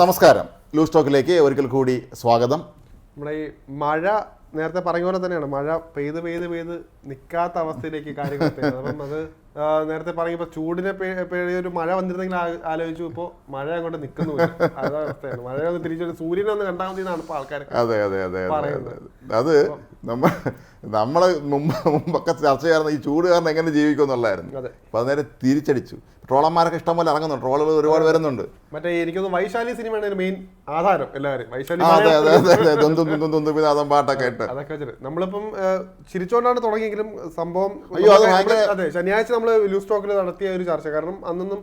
നമസ്കാരം. ലൂസ് ടോക്കിലേക്ക് ഒരിക്കൽ കൂടി സ്വാഗതം. നമ്മളെ ഈ മഴ നേരത്തെ പറഞ്ഞ പോലെ തന്നെയാണ്. മഴ പെയ്ത് പെയ്ത് പെയ്ത് നിൽക്കാത്ത അവസ്ഥയിലേക്ക് കാര്യങ്ങൾ. അപ്പം അത് നേരത്തെ പറയുമ്പോൾ ചൂടിനെ പേ- പേടി ഒരു മഴ വന്നിരുന്നെങ്കിൽ ആലോചിച്ചു. ഇപ്പോൾ മഴ അങ്ങോട്ട് നിൽക്കുന്നു. അതാണ് അവസ്ഥയാണ്. മഴ ഒന്ന് തിരിച്ചു സൂര്യനെ ഒന്ന് കണ്ടാൽ മതി എന്നാണ് ഇപ്പോൾ ആൾക്കാർ അതെ അതെ അതെ അതെ, നമ്മ നമ്മൾ മുമ്പ് മുമ്പൊക്കെ ചർച്ച ചെയ്യാറുണ്ട് ഈ ചൂട് കാരണം എങ്ങനെ ജീവിക്കും എന്നുള്ളതായിരുന്നു. അതെ. അപ്പൊ അത് നേരെ തിരിച്ചടിച്ചു. ട്രോളന്മാരൊക്കെ ഇഷ്ടം പോലെ ഇറങ്ങുന്നുണ്ട്. ട്രോളർ ഒരുപാട് വരുന്നുണ്ട്. മറ്റേ എനിക്കൊന്ന് വൈശാലി സിനിമയാണ് മെയിൻ ആധാരം എല്ലാവരും. വൈശാലി അതെ അതെ അതെ പാട്ടൊക്കെ ഇട്ട്. അതൊക്കെ നമ്മളിപ്പം ചിരിച്ചോണ്ടാണ് തുടങ്ങിയെങ്കിലും സംഭവം അതെ ശനിയാഴ്ച നമ്മൾ ലൂസ് സ്റ്റോക്കിൽ നടത്തിയ ഒരു ചർച്ച. കാരണം അന്നൊന്നും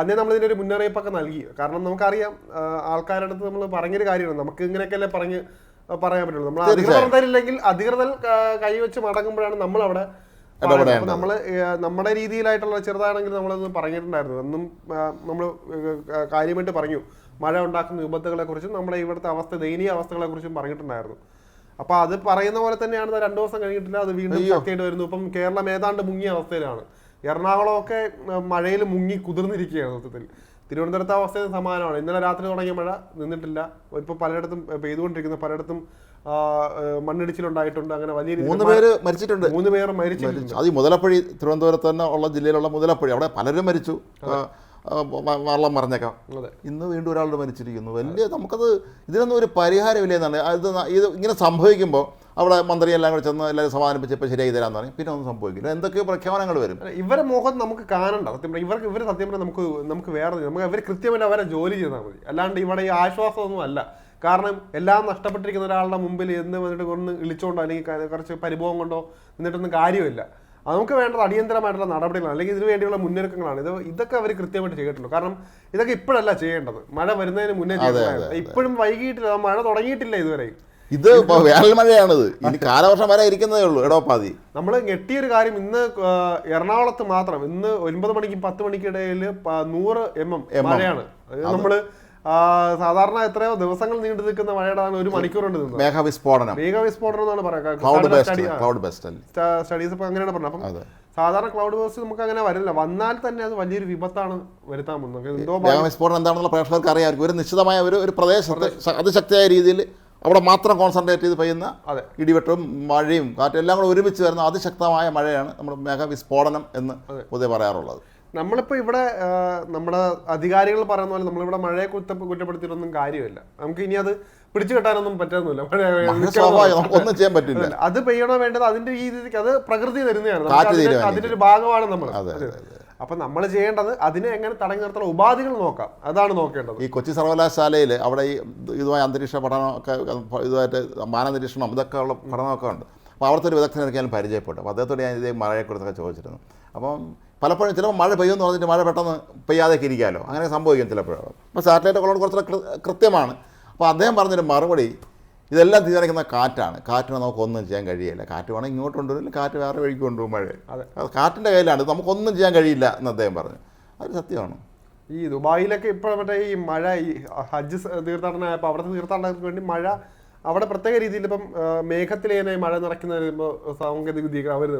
അന്നേ നമ്മൾ ഇതിന്റെ ഒരു മുന്നറിയിപ്പൊക്കെ നൽകി. കാരണം നമുക്കറിയാം ആൾക്കാരുടെ അടുത്ത് നമ്മൾ പറഞ്ഞൊരു കാര്യമാണ്. നമുക്ക് ഇങ്ങനെയൊക്കെയല്ലേ പറഞ്ഞ് പറയാൻ പറ്റുള്ളൂ. നമ്മൾ അധികൃതർ ഇല്ലെങ്കിൽ അധികൃതർ കൈവച്ച് മടങ്ങുമ്പോഴാണ് നമ്മൾ അവിടെ നമ്മൾ നമ്മുടെ രീതിയിലായിട്ടുള്ള ചെറുതാണെങ്കിൽ നമ്മളത് പറഞ്ഞിട്ടുണ്ടായിരുന്നു. അന്നും നമ്മൾ കാര്യമായിട്ട് പറഞ്ഞു. മഴ ഉണ്ടാക്കുന്ന വിപത്തുകളെ കുറിച്ചും നമ്മുടെ ഇവിടുത്തെ അവസ്ഥ ദയനീയ അവസ്ഥകളെ കുറിച്ചും പറഞ്ഞിട്ടുണ്ടായിരുന്നു. അപ്പൊ അത് പറയുന്ന പോലെ തന്നെയാണ്. രണ്ടു ദിവസം കഴിഞ്ഞിട്ടില്ല. അത് വീണ്ടും ശക്തിയായിട്ട് വരുന്നു. ഇപ്പം കേരളം ഏതാണ്ട് മുങ്ങിയ അവസ്ഥയിലാണ്. എറണാകുളമൊക്കെ മഴയിൽ മുങ്ങി കുതിർന്നിരിക്കുകയാണ് മൊത്തത്തിൽ. തിരുവനന്തപുരത്തെ അവസ്ഥ സമാനമാണ്. ഇന്നലെ രാത്രി തുടങ്ങിയ മഴ നിന്നിട്ടില്ല. ഇപ്പോൾ പലയിടത്തും പെയ്തുകൊണ്ടിരിക്കുന്നു. പലയിടത്തും മണ്ണിടിച്ചിലുണ്ടായിട്ടുണ്ട്. അങ്ങനെ വലിയ മൂന്ന് പേര് മരിച്ചിട്ടുണ്ട്. മൂന്ന് പേർ മരിച്ചിട്ടുണ്ട്. അത് ഈ മുതലപ്പുഴി തിരുവനന്തപുരത്ത് തന്നെ ഉള്ള ജില്ലയിലുള്ള മുതലപ്പുഴി. അവിടെ പലരും മരിച്ചു. വെള്ളം മറിഞ്ഞേക്കാം. ഇന്ന് വീണ്ടും ഒരാളുടെ മരിച്ചിരിക്കുന്നു. വലിയ നമുക്കത് ഇതിനൊന്നും ഒരു പരിഹാരമില്ല എന്നാണ്. ഇത് ഇത് ഇങ്ങനെ സംഭവിക്കുമ്പോൾ അവിടെ മന്ത്രി എല്ലാം കൂടെ ചെന്ന് എല്ലാവരും സമാധാനിപ്പിച്ച് ഇപ്പോൾ ശരിയായി തരാമെന്ന് പറയും പിന്നെ ഒന്നും സംഭവിക്കില്ല. എന്തൊക്കെയോ പ്രഖ്യാപനങ്ങൾ വരും. ഇവരെ മുഖം നമുക്ക് കാണണ്ട. സത്യം ഇവർക്ക് ഇവർ സത്യം പറഞ്ഞാൽ നമുക്ക് നമുക്ക് വേറെ നമുക്ക് ഇവർ കൃത്യമായിട്ട് അവരെ ജോലി ചെയ്താൽ മതി. അല്ലാണ്ട് ഇവിടെ ഈ ആശ്വാസമൊന്നും അല്ല. കാരണം എല്ലാം നഷ്ടപ്പെട്ടിരിക്കുന്ന ഒരാളുടെ മുമ്പിൽ എന്ന് വന്നിട്ട് ഒന്ന് ഇളിച്ചുകൊണ്ടോ അല്ലെങ്കിൽ കുറച്ച് പരിഭവം കൊണ്ടോ എന്നിട്ടൊന്നും കാര്യമില്ല. അത് നമുക്ക് വേണ്ടത് അടിയന്തരമായിട്ടുള്ള നടപടികളാണ്. അല്ലെങ്കിൽ ഇതിനു വേണ്ടിയുള്ള മുന്നൊരുക്കങ്ങളാണ്. ഇത് ഇതൊക്കെ അവർ കൃത്യമായിട്ട് ചെയ്തിട്ടുള്ളൂ. കാരണം ഇതൊക്കെ ഇപ്പോഴല്ല ചെയ്യേണ്ടത്. മഴ വരുന്നതിന് മുന്നേ ഇപ്പോഴും വൈകിട്ടില്ല. മഴ തുടങ്ങിയിട്ടില്ല ഇതുവരെ ഇത് വേനൽ മഴയാണിത്. ഇനി കാലവർഷം വരെ ഇരിക്കുന്നതേ ഉള്ളൂ. എടോപ്പാതി നമ്മൾ ഞെട്ടിയൊരു കാര്യം ഇന്ന് എറണാകുളത്ത് മാത്രം ഇന്ന് ഒൻപത് മണിക്കും പത്ത് മണിക്കും ഇടയിൽ നൂറ് എം എം മഴയാണ്. നമ്മൾ സാധാരണ എത്രയോ ദിവസങ്ങൾ നീണ്ടു നിൽക്കുന്ന മഴയുടെ ഒരു മണിക്കൂർ കൊണ്ട് നിന്നത് മേഘവിസ്ഫോടനം. മേഘവിസ്ഫോടനം എന്നാണ് പറയുക. സ്റ്റഡീസ് ഇപ്പൊ അങ്ങനെയാണ് പറഞ്ഞത്. അപ്പം സാധാരണ ക്ലൗഡ് ബേസ്റ്റ് നമുക്ക് അങ്ങനെ വരില്ല വന്നാൽ തന്നെ അത് വലിയൊരു വിപത്താണ് വരുത്താൻ പോകുന്നത്. എന്തോ മേഘവിസ്ഫോടനം എന്താണെന്നുള്ള പ്രേക്ഷകർക്ക് അറിയാമായിരിക്കും. ഒരു നിശ്ചിതമായ ഒരു ഒരു പ്രദേശത്ത് അതിശക്തിയായ രീതിയിൽ അവിടെ മാത്രം കോൺസെൻട്രേറ്റ് ചെയ്ത് പെയ്യുന്ന അതെ. ഇടിവെട്ടും മഴയും കാറ്റും എല്ലാം കൂടെ ഒരുമിച്ച് വരുന്ന അതിശക്തമായ മഴയാണ് നമ്മൾ മേഘവിസ്ഫോടനം എന്ന് പൊതുവെ പറയാറുള്ളത്. നമ്മളിപ്പോൾ ഇവിടെ നമ്മുടെ അധികാരികൾ പറയുന്ന പോലെ നമ്മളിവിടെ മഴയെ കുറ്റ കുറ്റപ്പെടുത്തിയിട്ടൊന്നും കാര്യമില്ല. നമുക്ക് ഇനി അത് പിടിച്ചു കെട്ടാനൊന്നും പറ്റുന്നില്ല ഒന്നും ചെയ്യാൻ പറ്റില്ല. അത് പെയ്യണോ വേണ്ടത് അതിന്റെ രീതിക്ക് അത് പ്രകൃതി തരുന്നതാണ്. അതിന്റെ- ഒരു ഭാഗമാണ് നമ്മൾ. അപ്പൊ നമ്മൾ ചെയ്യേണ്ടത് അതിനെ എങ്ങനെ തടഞ്ഞു നിർത്തുന്ന ഉപാധികൾ നോക്കാം. അതാണ് നോക്കേണ്ടത്. ഈ കൊച്ചി സർവകലാശാലയിൽ അവിടെ ഈ ഇതുമായി അന്തരീക്ഷ പഠനമൊക്കെ ഇതുമായിട്ട് മാനനിരീക്ഷണം ഇതൊക്കെ ഉള്ള പഠനമൊക്കെ ഉണ്ട്. അപ്പോൾ അവിടുത്തെ ഒരു വിദഗ്ധനൊക്കെ ഞാൻ പരിചയപ്പെട്ടു. അപ്പോൾ അദ്ദേഹത്തോട് ഞാൻ ഇതേ മഴയെക്കുറിച്ചൊക്കെ ചോദിച്ചിരുന്നു. അപ്പം പലപ്പോഴും ചിലപ്പോൾ മഴ പെയ്യുമെന്ന് പറഞ്ഞിട്ട് മഴ പെട്ടെന്ന് പെയ്യാതെയൊക്കെ ഇരിക്കാമല്ലോ അങ്ങനെ സംഭവിക്കും ചിലപ്പോഴും. അപ്പോൾ സാറ്റലൈറ്റ് ഒക്കെ ഉള്ളത് കുറച്ചുകൂടെ കൃത്യമാണ്. അപ്പോൾ അദ്ദേഹം പറഞ്ഞൊരു മറുപടി ഇതെല്ലാം തീരുമാനിക്കുന്ന കാറ്റാണ്. കാറ്റിനെ നമുക്കൊന്നും ചെയ്യാൻ കഴിയില്ല. കാറ്റ് വേണമെങ്കിൽ ഇങ്ങോട്ട് കൊണ്ടുവരില്ല കാറ്റ് വേറെ വഴിക്ക് കൊണ്ടുപോകും മഴ. അതെ. കാറ്റിന്റെ കയ്യിലാണ്. നമുക്കൊന്നും ചെയ്യാൻ കഴിയില്ല എന്ന് അദ്ദേഹം പറഞ്ഞു. അത് സത്യമാണ്. ഈ ദുബായിലൊക്കെ ഇപ്പോൾ മറ്റേ ഈ മഴ ഈ ഹജ്ജ് സ- തീർത്ഥാടനമായപ്പോൾ അവിടുത്തെ തീർത്ഥാടനത്തിന് വേണ്ടി മഴ അവിടെ പ്രത്യേക രീതിയിൽ ഇപ്പം മേഘത്തിലേനെ മഴ നിറയ്ക്കുന്ന വരുമ്പോൾ സാങ്കേതിക വിദ്യ അവർ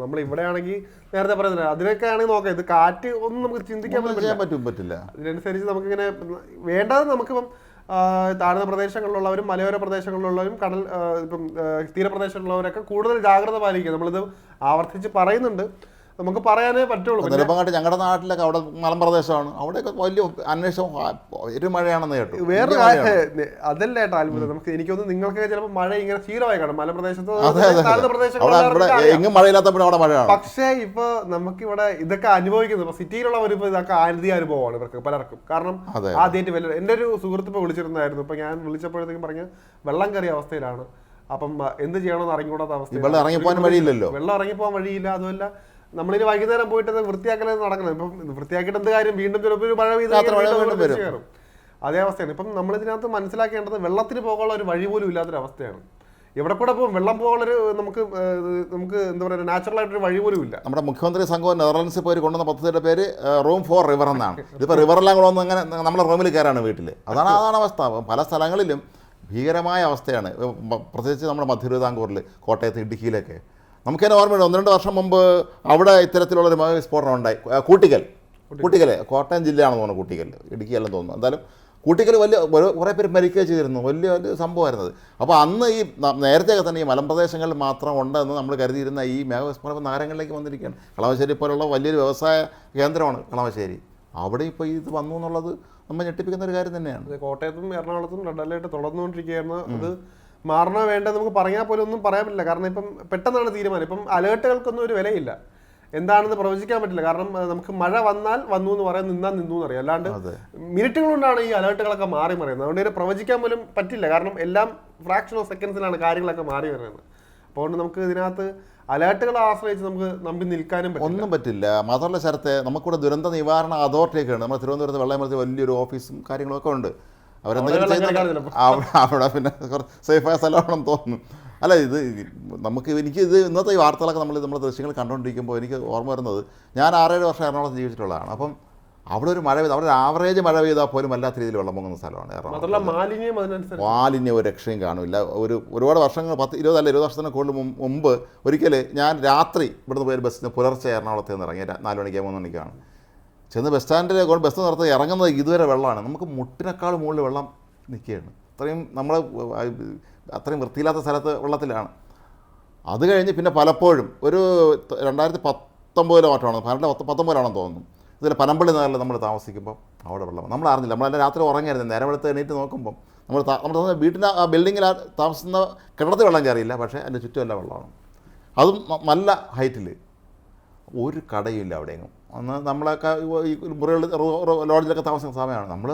നമ്മൾ ഇവിടെ ആണെങ്കിൽ നേരത്തെ പറയുന്നില്ല അതിനൊക്കെ ആണെങ്കിൽ നോക്കാം. ഇത് കാറ്റ് ഒന്നും നമുക്ക് ചിന്തിക്കാൻ പറ്റില്ല. പറ്റും പറ്റില്ല. അതിനനുസരിച്ച് നമുക്കിങ്ങനെ വേണ്ടാതെ നമുക്കിപ്പം താഴ്ന്ന പ്രദേശങ്ങളിലുള്ളവരും മലയോര പ്രദേശങ്ങളിലുള്ളവരും കടൽ ഇപ്പം തീരപ്രദേശങ്ങളിലുള്ളവരൊക്കെ കൂടുതൽ ജാഗ്രത പാലിക്കുക. നമ്മളിത് ആവർത്തിച്ച് പറയുന്നുണ്ട്. നമുക്ക് പറയാനേ പറ്റുള്ളൂ. പിന്നെ നെടുമ്പങ്ങാട്ട് ഞങ്ങളുടെ നാട്ടിലൊക്കെ അവിടെ മലമ്പ്രദേശമാണ് അവിടെയൊക്കെ വലിയ അന്വേഷണം മഴയാണെന്ന് കേട്ടു. വേറെ. അതല്ല ഏട്ടാ അത്ഭുതം. നമുക്ക് എനിക്കൊന്ന് നിങ്ങൾക്ക് ചിലപ്പോൾ മഴ ഇങ്ങനെ ശീലമായി കാണും. മലപ്രദേശത്ത് എങ്ങും മഴയില്ലാത്തപ്പോഴും അവിടെ മഴയാണ്. പക്ഷേ ഇപ്പൊ നമുക്കിവിടെ ഇതൊക്കെ അനുഭവിക്കുന്നത് ഇപ്പൊ സിറ്റിയിലുള്ളവർ ഇപ്പൊ ഇതൊക്കെ ആദ്യ അനുഭവമാണ് ഇവർക്ക് പലർക്കും. കാരണം. ആദ്യമായിട്ട് വലിയ എന്റെ ഒരു സുഹൃത്ത് ഇപ്പൊ വിളിച്ചിരുന്നായിരുന്നു ഇപ്പൊ ഞാൻ വിളിച്ചപ്പോഴത്തേക്കും പറഞ്ഞ വെള്ളം കയറിയ അവസ്ഥയിലാണ്. അപ്പം എന്ത് ചെയ്യണമെന്ന് അറിഞ്ഞുകൂടാത്ത അവസ്ഥ വെള്ളം ഇറങ്ങിപ്പോകാൻ വഴിയില്ലല്ലോ. വെള്ളം ഇറങ്ങിപ്പോകാൻ വഴിയില്ല അതുമല്ല നമ്മളിനി വൈകുന്നേരം പോയിട്ട് അത് വൃത്തിയാക്കലേ നടക്കണം. ഇപ്പം വൃത്തിയാക്കിയിട്ട് എന്ത് കാര്യം? വീണ്ടും ചിലപ്പോൾ ഒരു മഴ പെയ്ത് അത് തിരിച്ച് കയറും അതേ അവസ്ഥയാണ്. ഇപ്പം നമ്മളിതിനകത്ത് മനസ്സിലാക്കേണ്ടത് വെള്ളത്തിന് പോകാനുള്ള ഒരു വഴി പോലും ഇല്ലാത്തൊരു അവസ്ഥയാണ്. എവിടെ കൂടെ പോകും വെള്ളം പോകാനുള്ളൊരു നമുക്ക് നമുക്ക് എന്താ പറയുക നാച്ചുറൽ ആയിട്ടൊരു വഴി പോലും ഇല്ല. നമ്മുടെ മുഖ്യമന്ത്രി സംഘവും നെതർലൻഡ്സിൽ പോയി കൊണ്ടുവന്ന പദ്ധതിയുടെ പേര് റൂം ഫോർ റിവർ എന്നാണ്. ഇതിപ്പോൾ റിവറെല്ലാം കൂടെ വന്ന് അങ്ങനെ നമ്മുടെ റൂമിൽ കയറാണ് വീട്ടിൽ അതാണ് അതാണ് അവസ്ഥ. പല സ്ഥലങ്ങളിലും ഭീകരമായ അവസ്ഥയാണ്. പ്രത്യേകിച്ച് നമ്മുടെ മധ്യ തിരുവിതാംകൂറിൽ കോട്ടയത്ത് ഇടുക്കിയിലൊക്കെ. നമുക്കതിനെ ഓർമ്മയുണ്ട് ഒന്ന് രണ്ട് വർഷം മുമ്പ് അവിടെ ഇത്തരത്തിലുള്ളൊരു മഴ സ്ഫോടനം ഉണ്ടായി. കൂട്ടിക്കൽ. കൂട്ടിക്കൽ. കോട്ടയം ജില്ലയാണെന്ന് തോന്നുന്നു കൂട്ടിക്കൽ ഇടുക്കിയല്ലെന്ന് തോന്നുന്നു. എന്തായാലും കൂട്ടിക്കൽ വലിയ കുറേ പേര് മരിക്കുകയോ ചെയ്തിരുന്നു. വലിയ വലിയ സംഭവമായിരുന്നത് അപ്പോൾ അന്ന് ഈ നേരത്തെയൊക്കെ തന്നെ ഈ മലമ്പ്രദേശങ്ങളിൽ മാത്രം ഉണ്ടെന്ന് നമ്മൾ കരുതിയിരുന്ന ഈ മേഘവിസ്മരണം നഗരങ്ങളിലേക്ക് വന്നിരിക്കുകയാണ്. കളമശ്ശേരി പോലുള്ള വലിയൊരു വ്യവസായ കേന്ദ്രമാണ് കളമശ്ശേരി. അവിടെ ഇപ്പോൾ ഇത് വന്നു എന്നുള്ളത് നമ്മൾ ഞെട്ടിപ്പിക്കുന്ന ഒരു കാര്യം തന്നെയാണ്. കോട്ടയത്തും എറണാകുളത്തും റെഡ് അലേർട്ട് തുടർന്നുകൊണ്ടിരിക്കുകയാണ് അത് മാറണോ വേണ്ട നമുക്ക് പറയാൻ പോലും ഒന്നും പറയാൻ പറ്റില്ല. കാരണം ഇപ്പം പെട്ടെന്നാണ് തീരുമാനം. ഇപ്പം അലേർട്ടുകൾക്കൊന്നും ഒരു വിലയില്ല. എന്താണെന്ന് പ്രവചിക്കാൻ പറ്റില്ല. കാരണം നമുക്ക് മഴ വന്നാൽ വന്നു എന്ന് പറയാൻ നിന്നാൽ നിന്നു എന്നറിയാം അല്ലാണ്ട് മിനിറ്റുകൾ കൊണ്ടാണ് ഈ അലേർട്ടുകളൊക്കെ മാറി മറിയുന്നത് അതുകൊണ്ട് ഇതിനെ പ്രവചിക്കാൻ പോലും പറ്റില്ല. കാരണം എല്ലാം ഫ്രാക്ഷൻ ഓഫ് സെക്കൻഡ്സിലാണ് കാര്യങ്ങളൊക്കെ മാറി വരുന്നത്. അപ്പോൾ നമുക്ക് ഇതിനകത്ത് അലേർട്ടുകളെ ആശ്രയിച്ച് നമുക്ക് നമ്പി നിൽക്കാനും ഒന്നും പറ്റില്ല. മാത്രമല്ല ശരത്തെ നമുക്കിവിടെ ദുരന്ത നിവാരണ അതോറിറ്റിയൊക്കെയാണ് നമ്മുടെ തിരുവനന്തപുരത്ത് വെള്ളമരത്തിൽ വലിയൊരു ഓഫീസും കാര്യങ്ങളൊക്കെ ഉണ്ട്. അവരെന്തെങ്കിലും അവിടെ പിന്നെ കുറച്ച് സേഫായ സ്ഥലമാണെന്ന് തോന്നുന്നു. അല്ല ഇത് നമുക്ക് എനിക്ക് ഇത് ഇന്നത്തെ ഈ വാർത്തകളൊക്കെ നമ്മൾ നമ്മുടെ ദൃശ്യങ്ങൾ കണ്ടുകൊണ്ടിരിക്കുമ്പോൾ എനിക്ക് ഓർമ്മ വരുന്നത് ഞാൻ ആറേഴ് വർഷം എറണാകുളത്ത് ജീവിച്ചിട്ടുള്ളതാണ്. അപ്പം അവിടെ ഒരു മഴ പെയ്ത് അവിടെ ഒരു ആവറേജ് മഴ പെയ്താൽ പോലും വല്ലാത്ത രീതിയിൽ വെള്ളം പൊങ്ങുന്ന സ്ഥലമാണ് എറണാകുളം. മാലിന്യം ഒരു രക്ഷയും കാണില്ല ഒരു ഒരുപാട് വർഷങ്ങൾ പത്ത് ഇരുപതല്ല ഇരുപത് വർഷത്തിന് കൂടുതൽ മുമ്പ് ഒരിക്കൽ ഞാൻ രാത്രി ഇവിടുന്ന് പോയൊരു ബസ്സിന് പുലർച്ചെ എറണാകുളത്ത് നിന്ന് ഇറങ്ങി. നാല് മണിക്ക് മൂന്ന് മണിക്കാണ്. ചെന്ന് ബസ് സ്റ്റാൻഡിൽ കൊണ്ട് ബസ് നിർത്തി ഇറങ്ങുന്നത് ഇതുവരെ വെള്ളമാണ്. നമുക്ക് മുട്ടിനേക്കാൾ മുകളിൽ വെള്ളം നിൽക്കുകയാണ്. അത്രയും നമ്മൾ അത്രയും വൃത്തിയില്ലാത്ത സ്ഥലത്ത് വെള്ളത്തിലാണ്. അത് കഴിഞ്ഞ് പിന്നെ പലപ്പോഴും ഒരു രണ്ടായിരത്തി പത്തൊമ്പതിലോ മാറ്റമാണ് പന്ത്രണ്ട് പത്ത് പത്തൊമ്പതിലാണെന്ന് തോന്നുന്നു. ഇതിൽ പനമ്പള്ളി നഗറിൽ നമ്മൾ താമസിക്കുമ്പോൾ അവിടെ വെള്ളം നമ്മൾ അറിഞ്ഞില്ല. നമ്മളെല്ലാം രാത്രി ഉറങ്ങിയായിരുന്നു. നേരം വെളുത്ത് എണീറ്റ് നോക്കുമ്പോൾ നമ്മൾ നമ്മൾ നമ്മുടെ വീട്ടിന്റെ ആ ബിൽഡിങ്ങിൽ താമസിക്കുന്ന കിണത്തിൽ വെള്ളം കയറിയില്ല. പക്ഷേ അതിന്റെ ചുറ്റുമല്ല വെള്ളമാണ്. അതും നല്ല ഹൈറ്റിൽ ഒരു കടയില്ല അവിടെയെങ്ങും അന്ന് നമ്മളൊക്കെ ഈ മുറികളിൽ ലോഡ്ജിലൊക്കെ താമസിക്കുന്ന സമയമാണ്. നമ്മൾ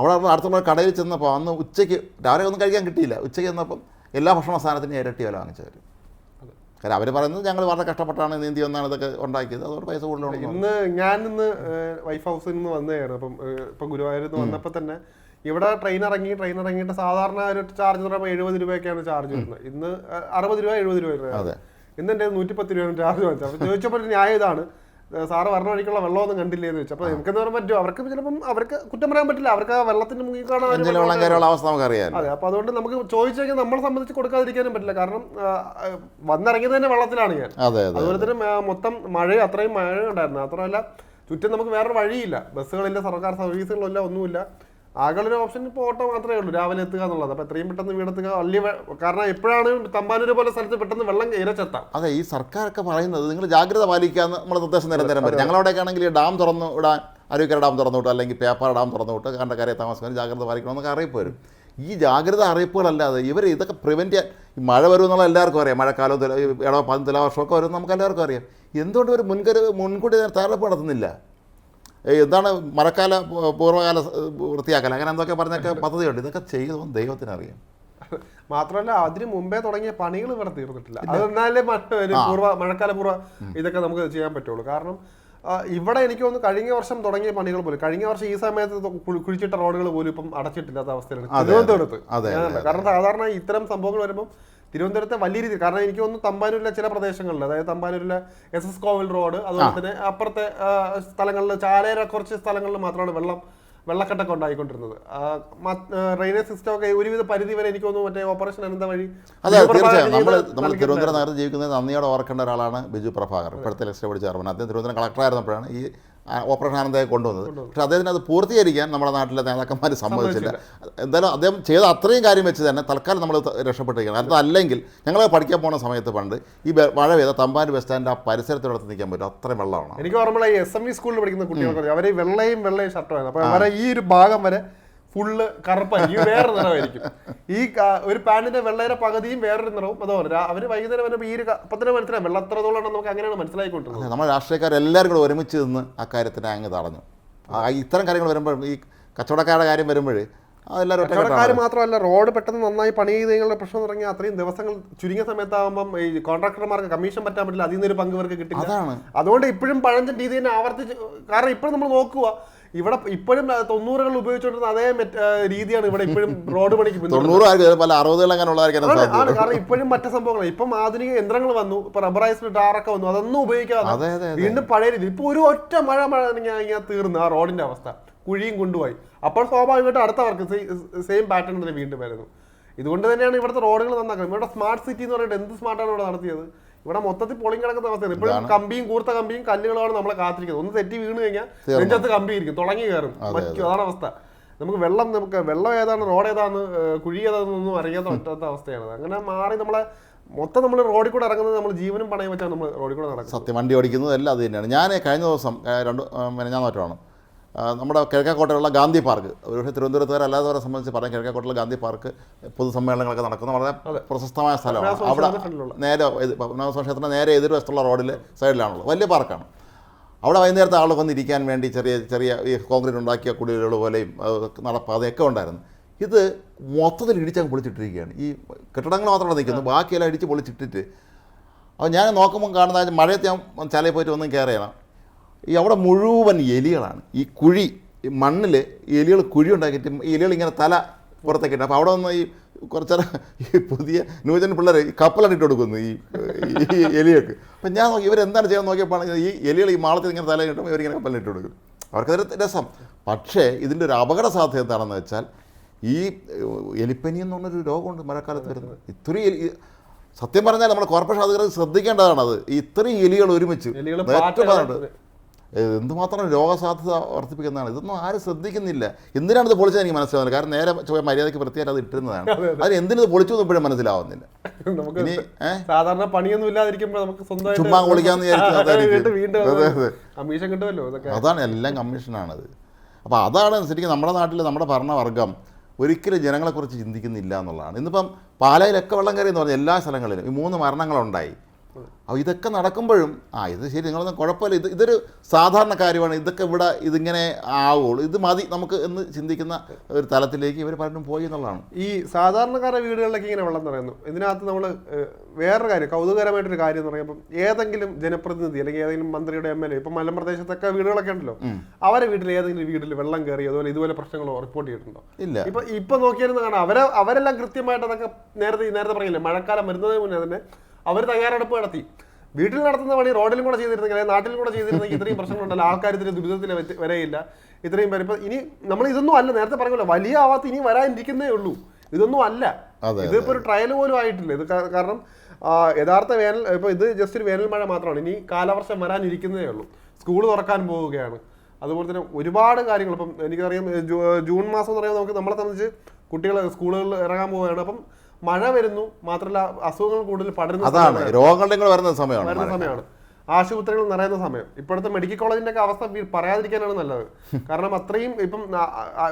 അവിടെ അടുത്തുള്ള കടയിൽ ചെന്നപ്പോൾ അന്ന് ഉച്ചയ്ക്ക് രാവിലെ ഒന്നും കഴിക്കാൻ കിട്ടിയില്ല. ഉച്ചയ്ക്ക് ചെന്നപ്പം എല്ലാ ഭക്ഷണ സാധനത്തിനും ഇരട്ടി വില വാങ്ങിച്ചവർ കാരണം അവർ പറയുന്നത് ഞങ്ങൾ വളരെ കഷ്ടപ്പെട്ടാണ് നീന്തി വന്നാണ് ഇതൊക്കെ ഉണ്ടാക്കിയത്. അതുകൊണ്ട് പൈസ കൂടുതലാണ് ഇന്ന് ഞാൻ ഇന്ന് വൈഫ് ഹൗസിൽ നിന്ന് വന്നതായിരുന്നു. അപ്പം ഇപ്പം ഗുരുവായൂരിൽ നിന്ന് വന്നപ്പോൾ തന്നെ ഇവിടെ ട്രെയിൻ ഇറങ്ങി ട്രെയിൻ ഇറങ്ങിയിട്ട് സാധാരണ ഒരു ചാർജ് എന്ന് പറയുമ്പോൾ എഴുപത് രൂപയൊക്കെയാണ് ചാർജ് വരുന്നത്. ഇന്ന് അറുപത് രൂപ എഴുപത് രൂപ അതെ. ഇന്ന് എന്റെ നൂറ്റിപ്പത്ത് രൂപയാണ് ചാർജ് വാങ്ങിച്ചത്. അപ്പം ചോദിച്ചപ്പോൾ ന്യായം ഇതാണ് സാറ് പറഞ്ഞ വഴിക്കുള്ള വെള്ളമൊന്നും കണ്ടില്ലേ എന്ന് വെച്ചു അപ്പോൾ നമുക്കെന്ന് പറയാൻ പറ്റും അവർക്ക് ചിലപ്പം അവർക്ക് കുറ്റം പറയാൻ പറ്റില്ല. അവർക്ക് ആ വെള്ളത്തിന്റെ മുങ്ങിൽ കാണാൻ അവസ്ഥ നമുക്കറിയാം അതെ അപ്പൊ അതുകൊണ്ട് നമുക്ക് ചോദിച്ചു കഴിഞ്ഞാൽ നമ്മളെ സംബന്ധിച്ച് കൊടുക്കാതിരിക്കാനും പറ്റില്ല. കാരണം വന്നിറങ്ങിയത് തന്നെ വെള്ളത്തിലാണ് ഞാൻ. അതെ അതെ അതുപോലെ തന്നെ മൊത്തം മഴ അത്രയും മഴ ഉണ്ടായിരുന്നു മാത്രമല്ല ചുറ്റും നമുക്ക് വേറൊരു വഴിയില്ല. ബസ്സുകളില്ല സർക്കാർ സർവീസുകളില്ല ഒന്നുമില്ല. ആകെയുള്ള ഓപ്ഷൻ ഇപ്പോൾ ഓട്ടോ മാത്രമേ ഉള്ളൂ രാവിലെ എത്തുക എന്നുള്ളത്. അപ്പോൾ എത്രയും പെട്ടെന്ന് വീടെത്തുക വലിയ കാരണം എപ്പോഴാണ് തമ്പാനൂർ പോലെ സ്ഥലത്ത് പെട്ടെന്ന് വെള്ളം ഇരച്ചെത്താം അതെ ഈ സർക്കാരൊക്കെ പറയുന്നത് നിങ്ങൾ ജാഗ്രത പാലിക്കാന്ന് നമ്മൾ നിർദ്ദേശം നിരന്തരം വരും ഞങ്ങളവിടെയൊക്കെ ആണെങ്കിൽ ഡാം തുറന്നു വിടാൻ അരുവിക്കര ഡാം തുറന്നു വിട്ടു അല്ലെങ്കിൽ പേപ്പർ ഡാം തുറന്നു വിട്ട് കണ്ട കരയെ താമസിക്കാൻ ജാഗ്രത പാലിക്കണമെന്നൊക്കെ അറിയിപ്പ് വരും. ഈ ജാഗ്രത അറിയിപ്പുകളല്ലാതെ ഇവർ ഇതൊക്കെ പ്രിവെന്റ് ചെയ്യാൻ ഈ മഴ വരും എന്നുള്ള എല്ലാവർക്കും അറിയാം. മഴക്കാലം തുല ഇടവ തുലാവർഷമൊക്കെ വരും നമുക്ക് എല്ലാവർക്കും അറിയാം. എന്തുകൊണ്ട് ഒരു മുൻകരു മുൻകൂട്ടി തയ്യാറെടുപ്പ് നടത്തുന്നില്ല? എന്താണ് മഴക്കാല പൂർവകാല വൃത്തിയാക്കൽ? അങ്ങനെ എന്തൊക്കെ പറഞ്ഞൊക്കെ പദ്ധതിയുണ്ട് ഇതൊക്കെ ചെയ്തോ ദൈവത്തിനറിയാം മാത്രമല്ല അതിന് മുമ്പേ തുടങ്ങിയ പണികൾ ഇവിടെ തീർന്നിട്ടില്ല. അതെന്നാലേ പൂർവ മഴക്കാല പൂർവ ഇതൊക്കെ നമുക്ക് ചെയ്യാൻ പറ്റുള്ളൂ. കാരണം ഇവിടെ എനിക്ക് തോന്നുന്നു കഴിഞ്ഞ വർഷം തുടങ്ങിയ പണികൾ പോലും കഴിഞ്ഞ വർഷം ഈ സമയത്ത് കുഴിച്ചിട്ട റോഡുകൾ പോലും ഇപ്പം അടച്ചിട്ടില്ലാത്ത അവസ്ഥയിലാണ് തിരുവനന്തപുരത്ത്. കാരണം സാധാരണ ഇത്തരം സംഭവങ്ങൾ വരുമ്പോൾ തിരുവനന്തപുരത്തെ വലിയ രീതിയിൽ കാരണം എനിക്ക് തോന്നുന്നു തമ്പാനൂരിലെ ചില പ്രദേശങ്ങളിൽ അതായത് തമ്പാനൂരിലെ എസ് എസ് കോവിൽ റോഡ് അതുപോലെ തന്നെ അപ്പുറത്തെ സ്ഥലങ്ങളിൽ ചാലേര കുറച്ച് സ്ഥലങ്ങളിൽ മാത്രമാണ് വെള്ളം വെള്ളക്കെട്ടൊക്കെ ഉണ്ടായിക്കൊണ്ടിരുന്നത്. റെയിൽവേ സിസ്റ്റം ഒക്കെ ഒരുവിധ പരിധി വരെ എനിക്ക് തോന്നുന്നു മറ്റേ ഓപ്പറേഷൻ അനന്ത വഴി അതെ തീർച്ചയായും. നമ്മൾ നമ്മൾ. തിരുവനന്തപുരം നഗരത്തിൽ ജീവിക്കുന്നത് നന്ദിയോടെ ഓർക്കേണ്ട ഒരാളാണ് ബിജു പ്രഭാകർ ഇപ്പോഴത്തെ ലെജിസ്ലേറ്റീവ് ചെയർമാൻ അദ്ദേഹം തിരുവനന്തപുരം കളക്ടറായിരുന്നപ്പോഴാണ് ഈ ആനന്ദയെ കൊണ്ടുവന്നത്. പക്ഷേ അദ്ദേഹത്തിന് അത് പൂർത്തീകരിക്കാൻ നമ്മുടെ നാട്ടിലെ നേതാക്കന്മാർ സമ്മതിച്ചില്ല. എന്തായാലും അദ്ദേഹം ചെയ്ത അത്രയും കാര്യം വെച്ച് തന്നെ തൽക്കാലം നമ്മൾ രക്ഷപ്പെട്ടിരിക്കണം അത് അല്ലെങ്കിൽ ഞങ്ങൾ പഠിക്കാൻ പോണ സമയത്ത് പണ്ട് ഈ മഴ പെയ്ത തമ്പാൻ ബസ് സ്റ്റാൻഡ് ആ പരിസരത്തിനടുത്ത് നിൽക്കാൻ പറ്റും. അത്രയും വെള്ളമാണ്. എനിക്ക് ഓർമ്മ എസ് എം ഇ സ്കൂളിൽ പഠിക്കുന്ന കുട്ടികൾക്ക് അവരെ വെള്ളയും വെള്ളയും ഷർട്ടുമാണ് അപ്പോൾ അവരെ ഈ ഒരു ഭാഗം വരെ ഫുള്ള് കറുപ്പായിരിക്കും ഈ വേറെ നിറമായിരിക്കും. ഈ ഒരു പാന്റിന്റെ വെള്ളയുടെ പകുതിയും വേറൊരു നിറവും അതുപോലെ അവർ അവർ വൈകുന്നേരം വരുമ്പോൾ ഈ ഒരു തന്നെ മനസ്സിലായി വെള്ളം എത്രത്തോളം നമുക്ക് അങ്ങനെയാണ് മനസ്സിലായിക്കൊണ്ടിരുന്നത്. നമ്മുടെ രാഷ്ട്രീയക്കാരെല്ലാവരും കൂടെ ഒരുമിച്ച് നിന്ന് ആ കാര്യത്തിനെ അങ്ങ് തടഞ്ഞു. ആ, ഇത്തരം കാര്യങ്ങൾ വരുമ്പോൾ ഈ കച്ചവടക്കാരുടെ കാര്യം വരുമ്പോൾ കച്ചവടക്കാർ മാത്രമല്ല റോഡ് പെട്ടെന്ന് നന്നായി പണി ചെയ്തതിനുള്ള പ്രശ്നം തുടങ്ങി അത്രയും ദിവസങ്ങൾ ചുരുങ്ങിയ സമയത്താകുമ്പോൾ ഈ കോൺട്രാക്ടർമാർക്ക് കമ്മീഷൻ പറ്റാൻ പറ്റില്ല അതിൽ നിന്നൊരു പങ്ക് ഇവർക്ക് കിട്ടില്ല. അതാണ്. അതുകൊണ്ട് ഇപ്പോഴും പഴഞ്ചൻ രീതി തന്നെ ആവർത്തിച്ച് കാരണം ഇപ്പോഴും നമ്മൾ നോക്കുക ഇവിടെ ഇപ്പോഴും തൊണ്ണൂറുകൾ ഉപയോഗിച്ചുകൊണ്ടിരുന്ന അതേ രീതിയാണ് ഇവിടെ ഇപ്പോഴും റോഡ് പണിക്ക് ആണ്, കാരണം ഇപ്പോഴും മറ്റു സംഭവങ്ങൾ ഇപ്പം ആധുനിക യന്ത്രങ്ങൾ വന്നു ഇപ്പൊ റബ്ബറൈസ്ഡ് ടാറൊക്കെ വന്നു അതൊന്നും ഉപയോഗിക്കാതെ വീണ്ടും പഴയ രീതി. ഇപ്പൊ ഒരു ഒറ്റ മഴ മഴ ഇങ്ങനെ തീർന്നു ആ റോഡിന്റെ അവസ്ഥ. കുഴിയും കൊണ്ടുപോയി. അപ്പോൾ സ്വാഭാവികമായിട്ടും അടുത്ത വർക്ക് സെയിം പാറ്റേൺ തന്നെ വീണ്ടും വരുന്നു. ഇതുകൊണ്ട് തന്നെയാണ് ഇവിടുത്തെ റോഡുകൾ നന്നാക്കുന്നത്. ഇവിടെ സ്മാർട്ട് സിറ്റി എന്ന് പറഞ്ഞിട്ട് എന്ത് സ്മാർട്ടാണ് ഇവിടെ നടത്തിയത്? ഇവിടെ മൊത്തത്തിൽ പൊളിങ് കിടക്കുന്ന അവസ്ഥയാണ്. ഇപ്പോഴും കമ്പിയും കൂർത്ത കമ്പിയും കല്ലുകളാണ് നമ്മളെ കാത്തിരിക്കുന്നത്. ഒന്ന് തെറ്റി വീണ് കഴിഞ്ഞാൽ നെഞ്ചത്ത് കമ്പി ഇരിക്കും. തുടങ്ങി കയറും. മറ്റു അതാണ് അവസ്ഥ. നമുക്ക് വെള്ളം നമുക്ക് വെള്ളം ഏതാണ് റോഡ് ഏതാണ് കുഴി ഏതാണെന്നൊന്നും അറിയാത്ത പറ്റാത്ത അവസ്ഥയാണ്. അങ്ങനെ മാറി നമ്മളെ മൊത്തം നമ്മൾ റോഡിൽ കൂടെ ഇറങ്ങുന്നത് നമ്മൾ ജീവനും പണയം വെച്ചാണ് നമ്മൾ റോഡിൽ കൂടെ നടക്കുന്നത്. സത്യം വണ്ടി ഓടിക്കുന്നത് എല്ലാം അത് തന്നെയാണ്. ഞാൻ കഴിഞ്ഞ ദിവസം രണ്ട് ഞാൻ മെനഞ്ഞാന്നോറ്റമാണ്. നമ്മുടെ കിഴക്കേക്കോട്ടയുള്ള ഗാന്ധി പാർക്ക്. ഒരുപക്ഷെ തിരുവനന്തപുരത്തുകാരല്ലാത്തവരെ സംബന്ധിച്ച് പറയാം കിഴക്കേക്കോട്ടയിലെ ഗാന്ധി പാർക്ക് പൊതുസമ്മേളനങ്ങളൊക്കെ നടക്കുന്ന വളരെ പ്രശസ്തമായ സ്ഥലമാണ്. അവിടെ നേരെ പത്മനാഭസ്വാമി ക്ഷേത്രത്തിന് നേരെ എതിർവശത്തുള്ള റോഡിൽ സൈഡിലാണുള്ളത്. വലിയ പാർക്കാണ്. അവിടെ വൈകുന്നേരത്തെ ആളുകൾ വന്ന് ഇരിക്കാൻ വേണ്ടി ചെറിയ ചെറിയ ഈ കോൺക്രീറ്റ് ഉണ്ടാക്കിയ കുടിലുകൾ പോലെയും നടപ്പാതയൊക്കെ ഉണ്ടായിരുന്നു. ഇത് മൊത്തത്തിൽ ഇടിച്ചങ്ങ് പൊളിച്ചിട്ടിരിക്കുകയാണ്. ഈ കെട്ടിടങ്ങൾ മാത്രമാണ് നിൽക്കുന്നു ബാക്കിയെല്ലാം ഇടിച്ച് പൊളിച്ചിട്ടിട്ട്. അപ്പോൾ ഞാൻ നോക്കുമ്പോൾ കാണുന്ന മഴയത്ത് ഞാൻ ചാലയിൽ പോയിട്ട് ഒന്നും കയറിയാണ് ഈ അവിടെ മുഴുവൻ എലികളാണ്. ഈ കുഴി മണ്ണിൽ എലികൾ കുഴി ഉണ്ടാക്കിയിട്ട് ഈ എലികൾ ഇങ്ങനെ തല പുറത്തേക്ക് ഇട്ട് അപ്പോൾ അവിടെ നിന്ന് ഈ കുറച്ചേരം ഈ പുതിയ ന്യൂജൻ പിള്ളേർ ഈ കപ്പലിട്ട് കൊടുക്കുന്നു ഈ ഈ എലിയൊക്കെ അപ്പം ഞാൻ നോക്കി ഇവരെന്താണ് ചെയ്യാൻ നോക്കിയപ്പോൾ ഈ എലികൾ ഈ മാളത്തിൽ ഇങ്ങനെ തല കിട്ടുമ്പോൾ ഇവരിങ്ങനെ കപ്പലിട്ട് കൊടുക്കും. അവർക്കതൊരു രസം. പക്ഷേ ഇതിന്റെ ഒരു അപകട സാധ്യത എന്താണെന്ന് വെച്ചാൽ ഈ എലിപ്പനി എന്ന് പറഞ്ഞൊരു രോഗമുണ്ട് മഴക്കാലത്ത് വരുന്നത്. ഇത്രയും എലി സത്യം പറഞ്ഞാൽ നമ്മുടെ കോർപ്പറേഷൻ അധികൃതർ ശ്രദ്ധിക്കേണ്ടതാണത്. ഇത്രയും എലികൾ ഒരുമിച്ച് ഏറ്റവും എന്തുമാത്രം രോഗസാധ്യത വർദ്ധിപ്പിക്കുന്നതാണ്? ഇതൊന്നും ആരും ശ്രദ്ധിക്കുന്നില്ല. എന്തിനാണ് ഇത് പൊളിച്ചത് എനിക്ക് മനസ്സിലാവുന്നില്ല. കാരണം നേരെ ചൊവ്വ മര്യാദയ്ക്ക് വൃത്തിയായിട്ട് അത് ഇട്ടിരുന്നതാണ്. അതിന് എന്തിനത് പൊളിച്ചു ഇപ്പോഴും മനസ്സിലാവുന്നില്ല. ഇനി സാധാരണ പണിയൊന്നും ഇല്ലാതിരിക്കുമ്പോൾ നമുക്ക് സ്വന്തമായിട്ട് ചുമ്മാ കുളിക്കാന്ന് വിചാരിച്ചു അതാണ് എല്ലാം കമ്മീഷനാണത്. അപ്പോൾ അതാണ് ശരിക്കും നമ്മുടെ നാട്ടിൽ നമ്മുടെ ഭരണവർഗം ഒരിക്കലും ജനങ്ങളെക്കുറിച്ച് ചിന്തിക്കുന്നില്ല എന്നുള്ളതാണ്. ഇന്നിപ്പം പാലയിലൊക്കെ വെള്ളം കയറി എന്ന് പറഞ്ഞാൽ എല്ലാ സ്ഥലങ്ങളിലും ഈ മൂന്ന് മരണങ്ങളുണ്ടായി. അപ്പോൾ ഇതൊക്കെ നടക്കുമ്പോഴും ആ ഇത് ശരി നിങ്ങളൊന്നും കുഴപ്പമില്ല. ഇത് ഇതൊരു സാധാരണ കാര്യമാണ്. ഇതൊക്കെ ഇവിടെ ഇതിങ്ങനെ ആവുള്ളൂ. ഇത് മതി നമുക്ക് എന്ന് ചിന്തിക്കുന്ന ഒരു തലത്തിലേക്ക് ഇവർ പലരും പോയി എന്നുള്ളതാണ്. ഈ സാധാരണക്കാരുടെ വീടുകളിലൊക്കെ ഇങ്ങനെ വെള്ളം നിറയുന്നു. ഇതിനകത്ത് നമ്മൾ വേറൊരു കാര്യം കൗതുകരമായിട്ടൊരു കാര്യം എന്ന് പറയുമ്പോൾ ഏതെങ്കിലും ജനപ്രതിനിധി അല്ലെങ്കിൽ ഏതെങ്കിലും മന്ത്രിയുടെ എം എൽ എ ഇപ്പം മലമ്പ്രദേശത്തൊക്കെ വീടുകളൊക്കെ ഉണ്ടല്ലോ. അവരെ വീട്ടിൽ ഏതെങ്കിലും വീട്ടിൽ വെള്ളം കയറി അതുപോലെ ഇതുപോലെ പ്രശ്നങ്ങളോ റിപ്പോർട്ട് ചെയ്തിട്ടുണ്ടോ? ഇല്ല. ഇപ്പൊ ഇപ്പൊ നോക്കിയിരുന്ന കാണാം. അവരെ അവരെല്ലാം കൃത്യമായിട്ട് അതൊക്കെ നേരത്തെ നേരത്തെ പറഞ്ഞില്ലേ മഴക്കാലം വരുന്നതിന് മുന്നേ തന്നെ അവർ തയ്യാറെടുപ്പ് നടത്തി. വീട്ടിൽ നടത്തുന്ന പണി റോഡിലും കൂടെ ചെയ്തിരുന്നെങ്കിൽ അല്ലെങ്കിൽ നാട്ടിലും കൂടെ ചെയ്തിരുന്നെങ്കിൽ ഇത്രയും പ്രശ്നങ്ങളുണ്ടല്ലോ. ആൾക്കാർ ഇത്രയും ദുരിതത്തിൽ വരെയില്ല. ഇത്രയും പേര് ഇപ്പൊ ഇനി നമ്മൾ ഇതൊന്നും അല്ല. നേരത്തെ പറഞ്ഞല്ലോ വലിയ ആവാത്ത ഇനി വരാനിരിക്കുന്നേ ഉള്ളൂ. ഇതൊന്നും അല്ല. ഇതിപ്പോ ഒരു ട്രയൽ പോലും ആയിട്ടില്ല. ഇത് കാരണം യഥാർത്ഥ വേനൽ ഇപ്പൊ ഇത് ജസ്റ്റ് ഒരു വേനൽ മഴ മാത്രമാണ്. ഇനി കാലവർഷം വരാനിരിക്കുന്നേ ഉള്ളൂ. സ്കൂൾ തുറക്കാൻ പോവുകയാണ്. അതുപോലെ തന്നെ ഒരുപാട് കാര്യങ്ങൾ. ഇപ്പം എനിക്കറിയാം ജൂൺ മാസം എന്ന് പറയുമ്പോൾ നമുക്ക് നമ്മളെ സംബന്ധിച്ച് കുട്ടികൾ സ്കൂളുകളിൽ ഇറങ്ങാൻ പോവുകയാണ്. അപ്പം മഴ വരുന്നു മാത്രമല്ല അസുഖങ്ങൾ കൂടുതൽ പടരുന്നു അതാണ് രോഗങ്ങൾ രോഗങ്ങളുടെ കൂടെ വരുന്ന സമയമാണ് വരുന്ന സമയമാണ്. ആശുപത്രികൾ നിറയുന്ന സമയം. ഇപ്പോഴത്തെ മെഡിക്കൽ കോളേജിന്റെ ഒക്കെ അവസ്ഥ പറയാതിരിക്കാനാണ് നല്ലത്. കാരണം അത്രയും ഇപ്പം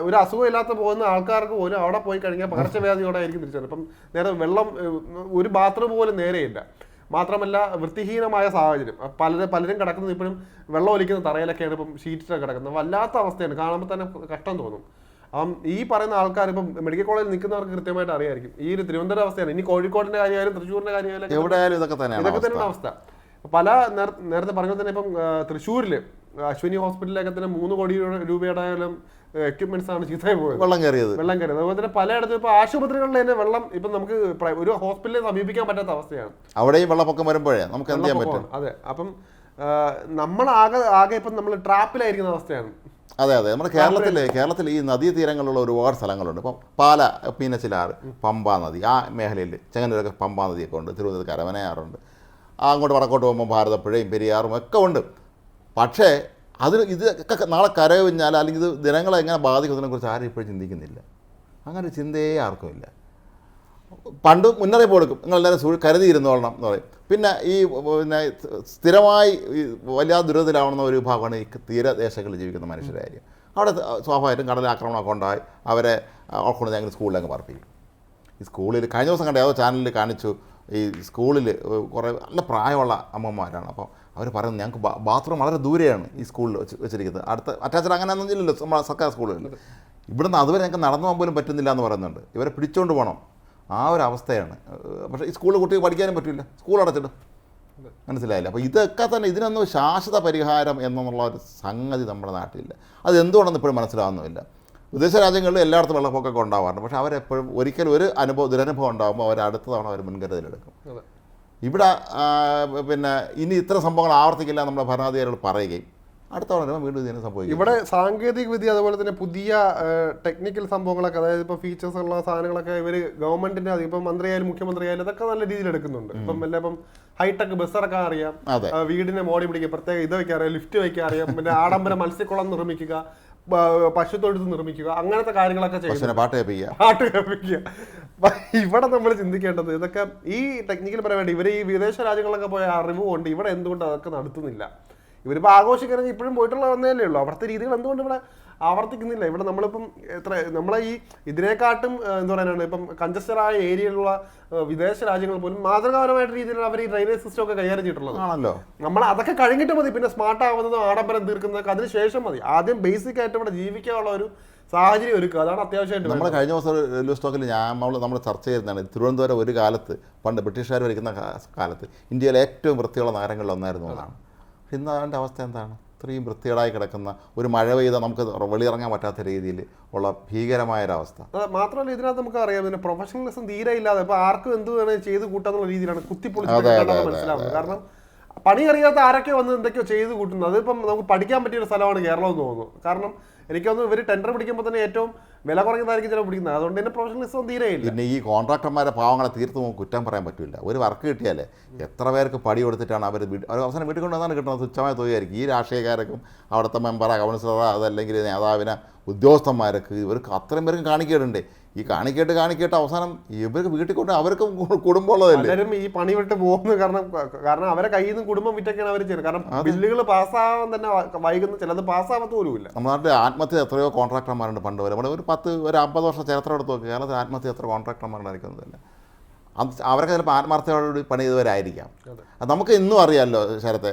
ഒരു അസുഖം ഇല്ലാത്ത പോകുന്ന ആൾക്കാർക്ക് പോലും അവിടെ പോയി കഴിഞ്ഞാൽ പകർച്ചവ്യാധിയോടെ ആയിരിക്കും തിരിച്ചത് ഇപ്പം നേരെ വെള്ളം ഒരു ബാത്റൂം പോലും നേരെയില്ല മാത്രമല്ല വൃത്തിഹീനമായ സാഹചര്യം. പലരും പലരും കിടക്കുന്നത് ഇപ്പോഴും വെള്ളം ഒലിക്കുന്ന തറയിലൊക്കെയാണ് ഇപ്പം ഷീറ്റിലൊക്കെ കിടക്കുന്നത്. വല്ലാത്ത അവസ്ഥയാണ്. കാണുമ്പോൾ തന്നെ കഷ്ടം തോന്നും. അപ്പം ഈ പറയുന്ന ആൾക്കാർ ഇപ്പം മെഡിക്കൽ കോളേജിൽ നിൽക്കുന്നവർക്ക് കൃത്യമായിട്ട് അറിയായിരിക്കും. ഈ ഒരു തിരുവനന്തപുരം അവസ്ഥയാണ്. ഇനി കോഴിക്കോടിന്റെ കാര്യമായാലും തൃശ്ശൂരിന്റെ കാര്യമായാലും ഇതൊക്കെ തന്നെയാണ് ഇതൊക്കെ അവസ്ഥ. തന്നെയാണ് അവസ്ഥ. പല നേരത്തെ പറഞ്ഞ തന്നെ ഇപ്പം തൃശ്ശൂരിൽ അശ്വിനി ഹോസ്പിറ്റലിലൊക്കെ തന്നെ മൂന്ന് കോടി രൂപയുടെ എക്യുപ്മെന്റ്സ് ആണ് ചീത്തയായി പോയത്. വെള്ളം കയറിയത്. വെള്ളം കയറിയത്. അതുപോലെ തന്നെ പലയിടത്തും ഇപ്പൊ ആശുപത്രികളിൽ തന്നെ വെള്ളം ഇപ്പൊ നമുക്ക് ഒരു ഹോസ്പിറ്റലിൽ സമീപിക്കാൻ പറ്റാത്ത അവസ്ഥയാണ്. അവിടെയും വെള്ളപ്പൊക്കം വരുമ്പോഴേ നമുക്ക് എന്ത് ചെയ്യാൻ പറ്റും? അതെ. അപ്പം നമ്മൾ ആകെ ആകെ ഇപ്പം നമ്മൾ ട്രാപ്പിലായിരിക്കുന്ന അവസ്ഥയാണ്. അതെ അതെ. നമ്മുടെ കേരളത്തിൽ കേരളത്തിൽ ഈ നദീതീരങ്ങളുള്ള ഒരുപാട് സ്ഥലങ്ങളുണ്ട്. ഇപ്പം പാല പീനച്ചിലാർ പമ്പാ നദി ആ മേഖലയിൽ ചെങ്ങന്നൂരൊക്കെ പമ്പാ നദിയൊക്കെ ഉണ്ട്. തിരുവനന്തപുരത്ത് കരവനയാറുണ്ട് അങ്ങോട്ട് വടക്കോട്ട് പോകുമ്പോൾ ഭാരതപ്പുഴയും പെരിയാറും ഒക്കെ ഉണ്ട്. പക്ഷേ അതിന് ഇതൊക്കെ നാളെ കരകവിഞ്ഞാൽ അല്ലെങ്കിൽ ഇത് ദിനങ്ങളെ എങ്ങനെ ബാധിക്കുന്നതിനെ കുറിച്ച് ആരും ഇപ്പോഴും ചിന്തിക്കുന്നില്ല. അങ്ങനെ ചിന്തയേ ആർക്കും ഇല്ല. പണ്ട് മുന്നറിയിപ്പ് കൊടുക്കും. നിങ്ങളെല്ലാവരും കരുതിയിരുന്നോളണം എന്ന് പറയും. പിന്നെ ഈ പിന്നെ സ്ഥിരമായി വലിയ ദുരിതത്തിലാവുന്ന ഒരു വിഭാഗമാണ് ഈ തീരദേശങ്ങളിൽ ജീവിക്കുന്ന മനുഷ്യരായിരിക്കും അവിടെ സ്വാഭാവികമായിട്ടും കടലാക്രമണമൊക്കെ ഉണ്ടായി. അവരെ കൊണ്ട് ഞങ്ങൾ സ്കൂളിലങ്ങ് പറപ്പിക്കും ഈ സ്കൂളിൽ കഴിഞ്ഞ ദിവസം കണ്ട ഏതോ ചാനലിൽ കാണിച്ചു. ഈ സ്കൂളിൽ കുറേ നല്ല പ്രായമുള്ള അമ്മമാരാണ്. അപ്പോൾ അവർ പറയുന്നത് ഞങ്ങൾക്ക് ബാത്റൂം വളരെ ദൂരെയാണ് ഈ സ്കൂളിൽ വെച്ച് വെച്ചിരിക്കുന്നത്. അടുത്ത അറ്റാച്ചഡ് അങ്ങനെയൊന്നും ഇല്ലല്ലോ നമ്മളെ സർക്കാർ സ്കൂളുകളിൽ. ഇവിടുന്ന് അതുവരെ ഞങ്ങൾക്ക് നടന്നു പോകാൻ പോലും പറ്റുന്നില്ല എന്ന് പറയുന്നുണ്ട്. ഇവരെ പിടിച്ചുകൊണ്ട് പോകണം. ആ ഒരു അവസ്ഥയാണ്. പക്ഷേ ഈ സ്കൂളിൽ കുട്ടികൾ പഠിക്കാനും പറ്റില്ല. സ്കൂൾ അടച്ചിടും. മനസ്സിലായില്ല. അപ്പോൾ ഇതൊക്കെ തന്നെ ഇതിനൊന്നും ശാശ്വത പരിഹാരം എന്നുള്ള ഒരു സംഗതി നമ്മുടെ നാട്ടിലില്ല. അത് എന്തുകൊണ്ടെന്ന് ഇപ്പോഴും മനസ്സിലാവുന്നുമില്ല. വിദേശ രാജ്യങ്ങളിൽ എല്ലായിടത്തും വെള്ളപ്പൊക്കമൊക്കെ ഉണ്ടാവാറുണ്ട്. പക്ഷേ അവരെപ്പോഴും ഒരിക്കലും ഒരു അനുഭവം ദുരനുഭവം ഉണ്ടാകുമ്പോൾ അവർ അടുത്ത തവണ അവർ മുൻകരുതലെടുക്കും. ഇവിടെ പിന്നെ ഇനി ഇത്ര സംഭവങ്ങൾ ആവർത്തിക്കില്ല നമ്മുടെ ഭരണാധികാരികൾ പറയുകയും അടുത്ത തവണ വീണ്ടും ഇതിനെ സംഭവിക്കും. ഇവിടെ സാങ്കേതിക വിദ്യ അതുപോലെ തന്നെ പുതിയ ടെക്നിക്കൽ സംഭവങ്ങളൊക്കെ അതായത് ഇപ്പൊ ഫീച്ചേഴ്സ് ഉള്ള സാധനങ്ങളൊക്കെ ഇവർ ഗവൺമെന്റിന്റെ അത് ഇപ്പം മന്ത്രിയായാലും മുഖ്യമന്ത്രിയായാലും ഇതൊക്കെ നല്ല രീതിയിൽ എടുക്കുന്നുണ്ട്. ഇപ്പം എല്ലാം ഇപ്പം ഹൈടെക് ബസ് ഇറക്കാൻ അറിയാം. വീടിനെ മോടി പിടിക്കുക പ്രത്യേക ഇത് വെക്കാൻ അറിയാം ലിഫ്റ്റ് വെക്കാൻ അറിയാം പിന്നെ ആഡംബര മത്സ്യക്കുളം നിർമ്മിക്കുക പശുത്തൊഴുത്ത് നിർമ്മിക്കുക അങ്ങനത്തെ കാര്യങ്ങളൊക്കെ പശുവിനെ പാട്ട് കേൾപ്പിക്കുക. പാട്ട് കേൾപ്പിക്കുക. ഇവിടെ നമ്മൾ ചിന്തിക്കേണ്ടത് ഇതൊക്കെ ഈ ടെക്നിക്കൽ പറയാൻ ഇവർ ഈ വിദേശ രാജ്യങ്ങളിലൊക്കെ പോയ അറിവ് കൊണ്ട് ഇവിടെ എന്തുകൊണ്ട് അതൊക്കെ നടത്തുന്നില്ല? ഇവരിപ്പോൾ ആഘോഷിക്കണമെങ്കിൽ ഇപ്പോഴും പോയിട്ടുള്ള വന്നതല്ലേ ഉള്ളൂ. അവിടുത്തെ രീതികൾ എന്തുകൊണ്ട് ഇവിടെ ആവർത്തിക്കുന്നില്ല? ഇവിടെ നമ്മളിപ്പം എത്ര നമ്മളെ ഈ ഇതിനെക്കാട്ടും എന്താ പറയാനാണ് ഇപ്പം കഞ്ചസ്റ്ററായ ഏരിയയിലുള്ള വിദേശ രാജ്യങ്ങൾ പോലും മാതൃകാപരമായിട്ട് രീതിയിലാണ് അവർ ഈ ഡ്രൈനേജ് സിസ്റ്റം ഒക്കെ കൈകാര്യം ചെയ്തിട്ടുള്ളത്. ആണല്ലോ. നമ്മൾ അതൊക്കെ കഴിഞ്ഞിട്ട് മതി. പിന്നെ സ്മാർട്ട് ആവുന്നതും ആഡംബരം തീർക്കുന്നതൊക്കെ അതിന് ശേഷം മതി. ആദ്യം ബേസിക് ആയിട്ട് ഇവിടെ ജീവിക്കാനുള്ള ഒരു സാഹചര്യം ഒരുക്കുക. അതാണ് അത്യാവശ്യമായിട്ട് നമ്മൾ കഴിഞ്ഞ ദിവസം റെയിൽവേ സ്റ്റോക്കിൽ ഞാൻ നമ്മൾ നമ്മൾ ചർച്ച ചെയ്യുന്നതാണ് തിരുവനന്തപുരം ഒരു കാലത്ത് പണ്ട് ബ്രിട്ടീഷുകാർ ഭരിക്കുന്ന കാലത്ത് ഇന്ത്യയിലെ ഏറ്റവും വൃത്തിയുള്ള നഗരങ്ങളിൽ ഒന്നായിരുന്നു എന്നാണ് ഇന്ന് അവന്റെ അവസ്ഥ എന്താണ്? ഇത്രയും വൃത്തികേടായി കിടക്കുന്ന ഒരു മഴ പെയ്താൽ നമുക്ക് വെളിയിറങ്ങാൻ പറ്റാത്ത രീതിയിൽ ഉള്ള ഭീകരമായ ഒരവസ്ഥ മാത്രമല്ല ഇതിനകത്ത് നമുക്ക് അറിയാം പിന്നെ പ്രൊഫഷണലിസം തീരെ ഇല്ലാതെ ഇപ്പൊ ആർക്കും എന്ത് വേണമെങ്കിൽ ചെയ്ത് കൂട്ടാന്നുള്ള രീതിയിലാണ് കുത്തിപ്പൊളിച്ച് മനസ്സിലാവുന്നത്. കാരണം പണി അറിയാത്ത ആരൊക്കെ വന്ന് എന്തൊക്കെയോ ചെയ്ത് കൂട്ടുന്നത്. അതിപ്പം നമുക്ക് പഠിക്കാൻ പറ്റിയ ഒരു സ്ഥലമാണ് കേരളം എന്ന് തോന്നുന്നു. കാരണം എനിക്ക് തോന്നുന്നു ഇവർ ടെൻഡർ പിടിക്കുമ്പോൾ തന്നെ ഏറ്റവും വില കുറഞ്ഞതായിരിക്കും ചിലപ്പോൾ പിടിക്കുന്നത്. അതുകൊണ്ട് തന്നെ പ്രൊഫഷണലിസം തീരെ ഇല്ല. പിന്നെ ഈ കോൺട്രാക്ടർമാരെ പാവങ്ങളെ തീർത്തു കുറ്റം പറയാൻ പറ്റില്ല ഒരു വർക്ക് കിട്ടിയാലേ എത്ര പേർക്ക് പടി കൊടുത്തിട്ടാണ് അവർ അവർ അവസാനം വീട്ടിൽ കൊണ്ടുവന്നാണ് കിട്ടുന്നത്. തുച്ഛമായ തുകയായിരിക്കും. ഈ രാഷ്ട്രീയക്കാർക്കും അവിടുത്തെ മെമ്പറാ കൗൺസിലറാ അതല്ലെങ്കിൽ നേതാവിനെ ഉദ്യോഗസ്ഥന്മാർക്ക് ഇവർക്ക് അത്രയും പേർക്കും കാണിക്കേടുണ്ട്. ഈ കാണിക്കേട്ട് കാണിക്കേട്ട് അവസാനം ഇവർക്ക് വീട്ടിൽ കൊണ്ട് അവർക്ക് കുടുംബമുള്ളതല്ലേ ഈ പണി വിട്ട് പോകുന്നു. കാരണം കാരണം അവരെ കയ്യിൽ നിന്ന് കുടുംബം വിറ്റൊക്കെയാണ് അവർ ചെയ്യുന്നത്. കാരണം ബില്ലുകൾ പാസ്സാവാൻ തന്നെ വൈകുന്ന ചിലത് പാസ്സാവാത്ത പോലും ഇല്ല നമ്മുടെ ആത്മഹത്യ എത്രയോ കോൺട്രാക്ടർമാരുണ്ട് പണ്ട് വരെ. നമ്മുടെ ഒരു പത്ത് ഒരു അമ്പത് വർഷം ചരിത്രം എടുത്ത് നോക്കി. കേരളത്തിൽ ആത്മഹത്യ എത്ര കോൺട്രാക്ടർമാരുണ്ടായിരിക്കുന്നതല്ല അവരൊക്കെ ചിലപ്പോൾ ആത്മാർത്ഥയോടുകൂടി പണി ചെയ്തവരായിരിക്കാം. നമുക്ക് ഇന്നും അറിയാമല്ലോ ശരത്തെ.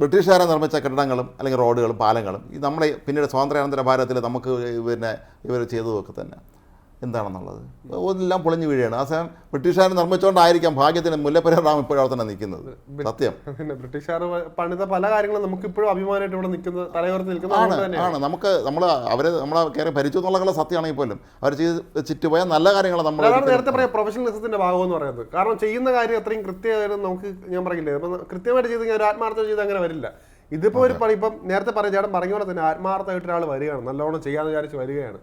ബ്രിട്ടീഷുകാരെ നിർമ്മിച്ച കെട്ടിടങ്ങളും അല്ലെങ്കിൽ റോഡുകളും പാലങ്ങളും ഈ നമ്മളെ പിന്നീട് സ്വാതന്ത്ര്യാനന്തര ഭാരതത്തിൽ നമുക്ക് പിന്നെ ഇവർ ചെയ്തതൊക്കെ തന്നെ. എന്താണെന്നുള്ളത്? എല്ലാം പൊളിഞ്ഞു വീഴുകയാണ്. ആ സമയം ബ്രിട്ടീഷുകാർ നിർമ്മിച്ചുകൊണ്ടായിരിക്കാം ഭാഗ്യത്തിന് മുല്ലപ്പെരിയാർ ഡാം ഇപ്പോഴും അവിടെ തന്നെ നിൽക്കുന്നത്. സത്യം. പിന്നെ ബ്രിട്ടീഷുകാർ പണിത പല കാര്യങ്ങളും നമുക്ക് ഇപ്പോഴും അഭിമാനമായിട്ട് ഇവിടെ നിൽക്കുന്ന തലയോർത്ത് നിൽക്കുന്നത് ആണ് നമുക്ക് നമ്മൾ അവരെ നമ്മളെ കയറി ഭരിച്ചു എന്നുള്ള സത്യമാണെങ്കിൽ പോലും അവർ ചെയ്ത് ചുറ്റുപോയ നല്ല കാര്യങ്ങൾ നമ്മൾ നേരത്തെ പറയാം പ്രൊഫഷണലിസത്തിന്റെ ഭാഗം എന്ന് പറയുന്നത്. കാരണം ചെയ്യുന്ന കാര്യം അത്രയും കൃത്യമായിട്ട് നമുക്ക് ഞാൻ പറയില്ലേ. അപ്പം കൃത്യമായിട്ട് ചെയ്ത് ഒരു ആത്മാർത്ഥം ചെയ്ത് അങ്ങനെ വരില്ല. ഇതിപ്പോ ഒരു ഇപ്പം നേരത്തെ പറഞ്ഞ ചേട്ടൻ പറഞ്ഞ പോലെ തന്നെ ആത്മാർത്ഥമായിട്ട് ഒരാൾ വരികയാണ് നല്ലോണം ചെയ്യാന്ന് വിചാരിച്ച് വരികയാണ്.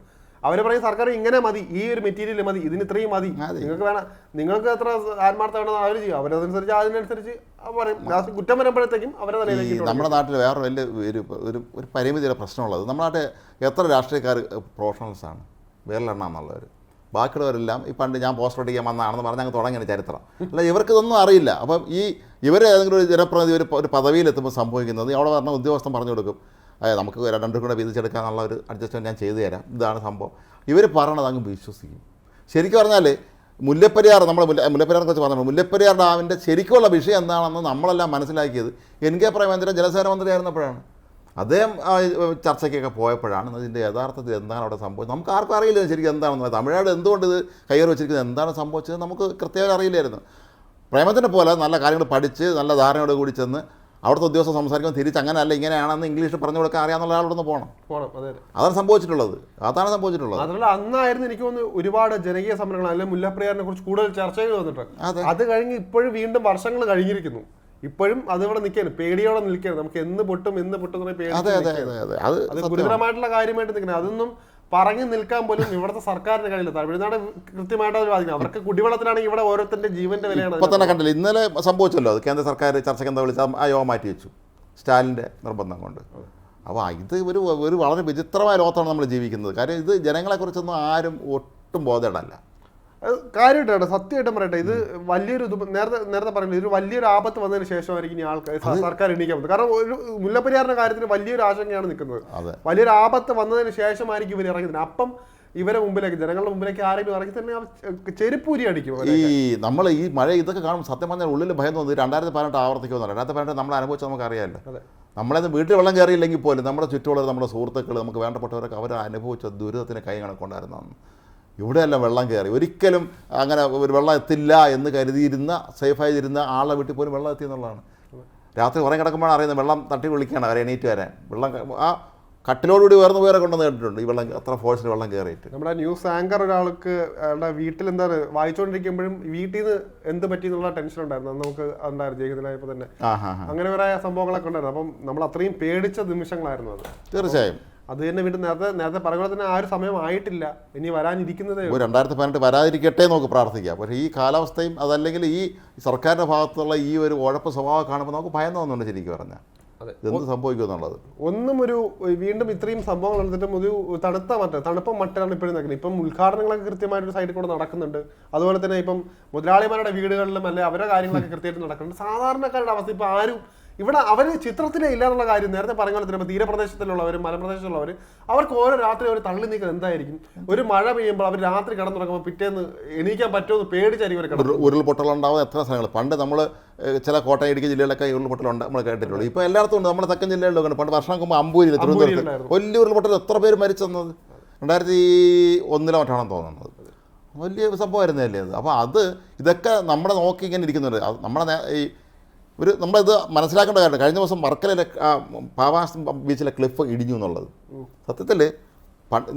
അവർ പറയും സർക്കാർ ഇങ്ങനെ മതി ഈ ഒരു മെറ്റീരിയൽ മതി ഇതിന് ഇത്രയും മതി. നിങ്ങൾക്ക് വേണം നിങ്ങൾക്ക് എത്ര ആത്മാർത്ഥ വേണമെന്ന് അവർ ചെയ്യും. അവരതനുസരിച്ച് അതിനനുസരിച്ച് പറയും. ലാസ്റ്റ് കുറ്റം വരുമ്പോഴത്തേക്കും അവരെ തലയിലേക്ക് നമ്മുടെ നാട്ടിൽ വേറെ വലിയ ഒരു ഒരു ഒരു പരിമിതിയുടെ പ്രശ്നമുള്ളത്. നമ്മുടെ നാട്ടിൽ എത്ര രാഷ്ട്രീയക്കാർ പ്രൊഫഷണൽസാണ് ആണ്? എന്നുള്ളവർ ബാക്കിയുള്ളവരെല്ലാം ഈ പണ്ട് ഞാൻ പോസ്റ്റ് അടിക്കാൻ വന്നതാണെന്ന് പറഞ്ഞ് അങ്ങ് തുടങ്ങിയ ചരിത്രം. അല്ല ഇവർക്ക് ഇതൊന്നും അറിയില്ല. അപ്പം ഈ ഇവർ ഏതെങ്കിലും ഒരു ജനപ്രതിനിധി ഒരു ഒരു പദവിയിലെത്തുമ്പോൾ സംഭവിക്കുന്നത് അവിടെ പറഞ്ഞ ഉദ്യോഗസ്ഥൻ പറഞ്ഞു കൊടുക്കും. അതെ നമുക്ക് രണ്ടും കൂടെ വിധിച്ചെടുക്കാന്നുള്ള ഒരു അഡ്ജസ്റ്റ്മെന്റ് ഞാൻ ചെയ്തു തരാം. ഇതാണ് സംഭവം. ഇവർ പറയണത് അങ്ങ് വിശ്വസിക്കും. ശരിക്കും പറഞ്ഞാൽ മുല്ലപ്പെരിയാർ നമ്മൾ മുല്ല മുല്ലപ്പെരിയാറിനെ കുറിച്ച് പറഞ്ഞു മുല്ലപ്പെരിയാർ ഡാമിന്റെ ശരിക്കുള്ള വിഷയം എന്താണെന്ന് നമ്മളെല്ലാം മനസ്സിലാക്കിയത് എൻ കെ പ്രേമേന്ദ്രൻ ജലസേന മന്ത്രിയായിരുന്നപ്പോഴാണ് അദ്ദേഹം ചർച്ചയ്ക്കൊക്കെ പോയപ്പോഴാണ് ഇതിന്റെ യഥാർത്ഥത്തിൽ എന്താണ് അവിടെ സംഭവിച്ചത്. നമുക്ക് ആർക്കും അറിയില്ല ശരിക്കും എന്താണെന്ന്. തമിഴ്നാട് എന്തുകൊണ്ട് ഇത് കയ്യേറി വെച്ചിരിക്കുന്നത്? എന്താണ് സംഭവിച്ചത്? നമുക്ക് കൃത്യമായി അറിയില്ലായിരുന്നു. പ്രേമത്തിനെ പോലെ നല്ല കാര്യങ്ങൾ പഠിച്ച് നല്ല ധാരണയോട് കൂടി ചെന്ന് അവിടുത്തെ ഉദ്യോഗസ്ഥർ സംസാരിക്കുമ്പോൾ തിരിച്ച് അങ്ങനെയല്ല ഇങ്ങനെയാണെന്ന് ഇംഗ്ലീഷ് പറഞ്ഞു കൊടുക്കാൻ അറിയാവുന്ന ആളോട് പോകണം പോകണം അതെ അതാണ് സംഭവിച്ചിട്ടുള്ളത്. അതാണ് സംഭവിച്ചിട്ടുള്ളത്. അതല്ല അന്നായിരുന്നു എനിക്ക് തോന്നുന്നു ഒരുപാട് ജനകീയ സമരങ്ങൾ അല്ലെങ്കിൽ മുല്ലപ്രിയാറിനെ കുറിച്ച് കൂടുതൽ ചർച്ചകൾ വന്നിട്ടുണ്ട്. അതെ. അത് കഴിഞ്ഞ് ഇപ്പോഴും വീണ്ടും വർഷങ്ങൾ കഴിഞ്ഞിരിക്കുന്നു. ഇപ്പോഴും അതിവിടെ നിൽക്കാൻ പേടിയോടെ നിൽക്കുകയാണ്. നമുക്ക് എന്ന് പൊട്ടും എന്ന് പൊട്ടും പറഞ്ഞ് അതെ അതെ അതെ അതെ. ഗുരുതരമായിട്ടുള്ള കാര്യമായിട്ട് നിൽക്കുന്നത്. അതൊന്നും പറഞ്ഞു നിൽക്കാൻ പോലും ഇവിടുത്തെ സർക്കാരിന് കഴിയില്ല തമിഴ്നാട് കൃത്യമായിട്ട് ബാധിക്കും അവർക്ക് കുടിവെള്ളത്തിനാണെങ്കിൽ ഇവിടെ ഓരോരുത്തരുടെ ജീവന്റെ വിലയാണ് ഇപ്പൊ തന്നെ കണ്ടില്ല ഇന്നലെ സംഭവിച്ചല്ലോ അത് കേന്ദ്ര സർക്കാർ ചർച്ചയ്ക്ക് എന്താ വിളിച്ചാൽ ആ യോഗം മാറ്റി വെച്ചു സ്റ്റാലിന്റെ നിർബന്ധം കൊണ്ട്. അപ്പോൾ ഇത് ഒരു ഒരു വളരെ വിചിത്രമായ ലോകത്താണ് നമ്മൾ ജീവിക്കുന്നത്. കാര്യം ഇത് ജനങ്ങളെക്കുറിച്ചൊന്നും ആരും ഒട്ടും ബോധേടല്ല. കാര്യമായിട്ടാണ് സത്യമായിട്ടും പറയട്ടെ. ഇത് വലിയൊരു ഇത് നേരത്തെ നേരത്തെ പറഞ്ഞില്ല ഇത് വലിയൊരു ആപത്ത് വന്നതിന് ശേഷമായിരിക്കും ഇനി ആൾക്കാർ സർക്കാർ എണീക്കാൻ പറ്റും കാരണം ഒരു മുല്ലപ്പെരിയാറിന്റെ കാര്യത്തിൽ വലിയൊരു ആശങ്കയാണ് നിൽക്കുന്നത്. വലിയൊരു ആപത്ത് വന്നതിന് ശേഷമായിരിക്കും ഇവർ ഇറങ്ങുന്നത്. അപ്പം ഇവരെ മുമ്പിലേക്ക് ജനങ്ങളുടെ മുമ്പിലേക്ക് ആരെങ്കിലും ഇറങ്ങി തന്നെ ചെരുപ്പൂരി അടിക്കും ഈ നമ്മൾ ഈ മഴ ഇതൊക്കെ കാണുമ്പോൾ സത്യം പറഞ്ഞാൽ ഉള്ളിൽ ഭയം തോന്നുന്നു. രണ്ടായിരത്തി പതിനെട്ട് ആവർത്തിക്കുമെന്നല്ല രണ്ടായിരത്തി പതിനെട്ട് നമ്മൾ അനുഭവിച്ചത് നമുക്കറിയാമല്ലോ. നമ്മളെ വീട്ടിൽ വെള്ളം കയറിയില്ലെങ്കിൽ പോലും നമ്മുടെ ചുറ്റുമുള്ള നമ്മുടെ സുഹൃത്തുക്കൾ നമുക്ക് വേണ്ടപ്പെട്ടവരൊക്കെ അവർ അനുഭവിച്ച ദുരിതത്തിന് കൈ കണക്കുണ്ടായിരുന്നതാണ് ഇവിടെയെല്ലാം വെള്ളം കയറി. ഒരിക്കലും അങ്ങനെ ഒരു വെള്ളം എത്തില്ല എന്ന് കരുതിയിരുന്ന സേഫായിരുന്ന ആളെ വീട്ടിൽ പോലും വെള്ളം എത്തി എന്നുള്ളതാണ്. രാത്രി ഉറങ്ങി കിടക്കുമ്പോഴാണ് അറിയുന്നത് വെള്ളം തട്ടി വിളിക്കുകയാണ് അവരെ എണീറ്റ് വരാൻ. വെള്ളം ആ കട്ടിലോടുകൂടി ഉയർന്നു പോയാൽ കൊണ്ടുവന്ന് കേട്ടിട്ടുണ്ട്. ഈ വെള്ളം അത്ര ഫോഴ്സിൽ വെള്ളം കയറിയിട്ട്. നമ്മുടെ ന്യൂസ് ആങ്കർ ഒരാൾക്ക് അയാളുടെ വീട്ടിൽ എന്താ വായിച്ചുകൊണ്ടിരിക്കുമ്പോഴും വീട്ടിൽ നിന്ന് എന്ത് പറ്റി എന്നുള്ള ടെൻഷൻ ഉണ്ടായിരുന്നു. നമുക്ക് ഉണ്ടായിരുന്നു ജീവിതത്തിലായപ്പോൾ തന്നെ. അങ്ങനെ കുറെ സംഭവങ്ങളൊക്കെ ഉണ്ടായിരുന്നു. അപ്പം നമ്മൾ അത്രയും പേടിച്ച നിമിഷങ്ങളായിരുന്നു അത്. തീർച്ചയായും. അത് തന്നെ വീണ്ടും നേരത്തെ നേരത്തെ പറഞ്ഞ പോലെ തന്നെ ആ ഒരു സമയം ആയിട്ടില്ല. ഇനി വരാനിരിക്കുന്നതേ. ഇപ്പോൾ രണ്ടായിരത്തി പതിനെട്ട് വരാതിരിക്കട്ടെ നമുക്ക് പ്രാർത്ഥിക്കാം. പക്ഷേ ഈ കാലാവസ്ഥയും അതല്ലെങ്കിൽ ഈ സർക്കാരിന്റെ ഭാഗത്തുള്ള ഈ ഒരു ഉഴപ്പ് സ്വഭാവം കാണുമ്പോൾ നമുക്ക് ഭയം തോന്നുന്നുണ്ട് ശരിക്കും പറഞ്ഞാൽ. എന്ത് സംഭവിക്കും എന്നുള്ളത്. ഒന്നും ഒരു വീണ്ടും ഇത്രയും സംഭവങ്ങൾ നടന്നിട്ടും ഒരു തണുത്ത മറ്റ തണുപ്പ് മട്ടാണ് ഇപ്പോഴും നടക്കുന്നത്. ഇപ്പം ഉദ്ഘാടനങ്ങളൊക്കെ കൃത്യമായിട്ട് ഒരു സൈഡിൽ കൂടെ നടക്കുന്നുണ്ട്. അതുപോലെ തന്നെ ഇപ്പം മുതലാളിമാരുടെ വീടുകളിലും അല്ലെ അവരുടെ കാര്യങ്ങളൊക്കെ കൃത്യമായിട്ട് നടക്കുന്നുണ്ട്. സാധാരണക്കാരുടെ അവസ്ഥ ഇപ്പം ആരും ഇവിടെ അവർ ചിത്രത്തിലേ ഇല്ല എന്നുള്ള കാര്യം നേരത്തെ പറഞ്ഞ പോലെ തന്നെ തീരപ്രദേശത്തിലുള്ളവർ തീരപ്രദേശത്തിലുള്ളവരും മലപ്രദേശത്തുള്ളവർ അവർക്ക് ഓരോ രാത്രി അവർ തള്ളി നീക്കുന്നത് എന്തായിരിക്കും? ഒരു മഴ പെയ്യുമ്പോൾ അവർ രാത്രി കിടന്നുറങ്ങുമ്പോൾ പിറ്റേന്ന് എണീക്കാൻ പറ്റുമെന്ന് പേടിച്ചായിരിക്കും അവർ ഉരുൾപൊട്ടലുണ്ടാവുന്ന എത്ര സ്ഥലങ്ങൾ പണ്ട് നമ്മൾ ചില കോട്ടയം ഇടുക്കി ജില്ലയിലൊക്കെ ഉരുൾപൊട്ടലുണ്ട് നമ്മൾ കേട്ടിട്ടുള്ളൂ. ഇപ്പോൾ എല്ലായിടത്തും ഉണ്ട്. നമ്മുടെ തെക്കൻ ജില്ലകളിലൊക്കെ പണ്ട് വർഷം മുമ്പ് അമ്പൂരിൽ തിരുവനന്തപുരത്ത്. വലിയ ഉരുൾപൊട്ടൽ എത്ര പേര് മരിച്ചെന്നത്? രണ്ടായിരത്തി ഒന്നിലോ മറ്റാണെന്ന് തോന്നുന്നത്. വലിയ സംഭവമായിരുന്നല്ലേ അത്? അപ്പോൾ അത് ഇതൊക്കെ നമ്മുടെ നോക്കി ഇങ്ങനെ ഇരിക്കുന്നുണ്ട്. നമ്മുടെ ഈ ഒരു നമ്മളിത് മനസ്സിലാക്കേണ്ട കാര്യം കഴിഞ്ഞ ദിവസം വർക്കലയിലെ പാവാസ് ബീച്ചിലെ ക്ലിഫ് ഇടിഞ്ഞു എന്നുള്ളത്. സത്യത്തിൽ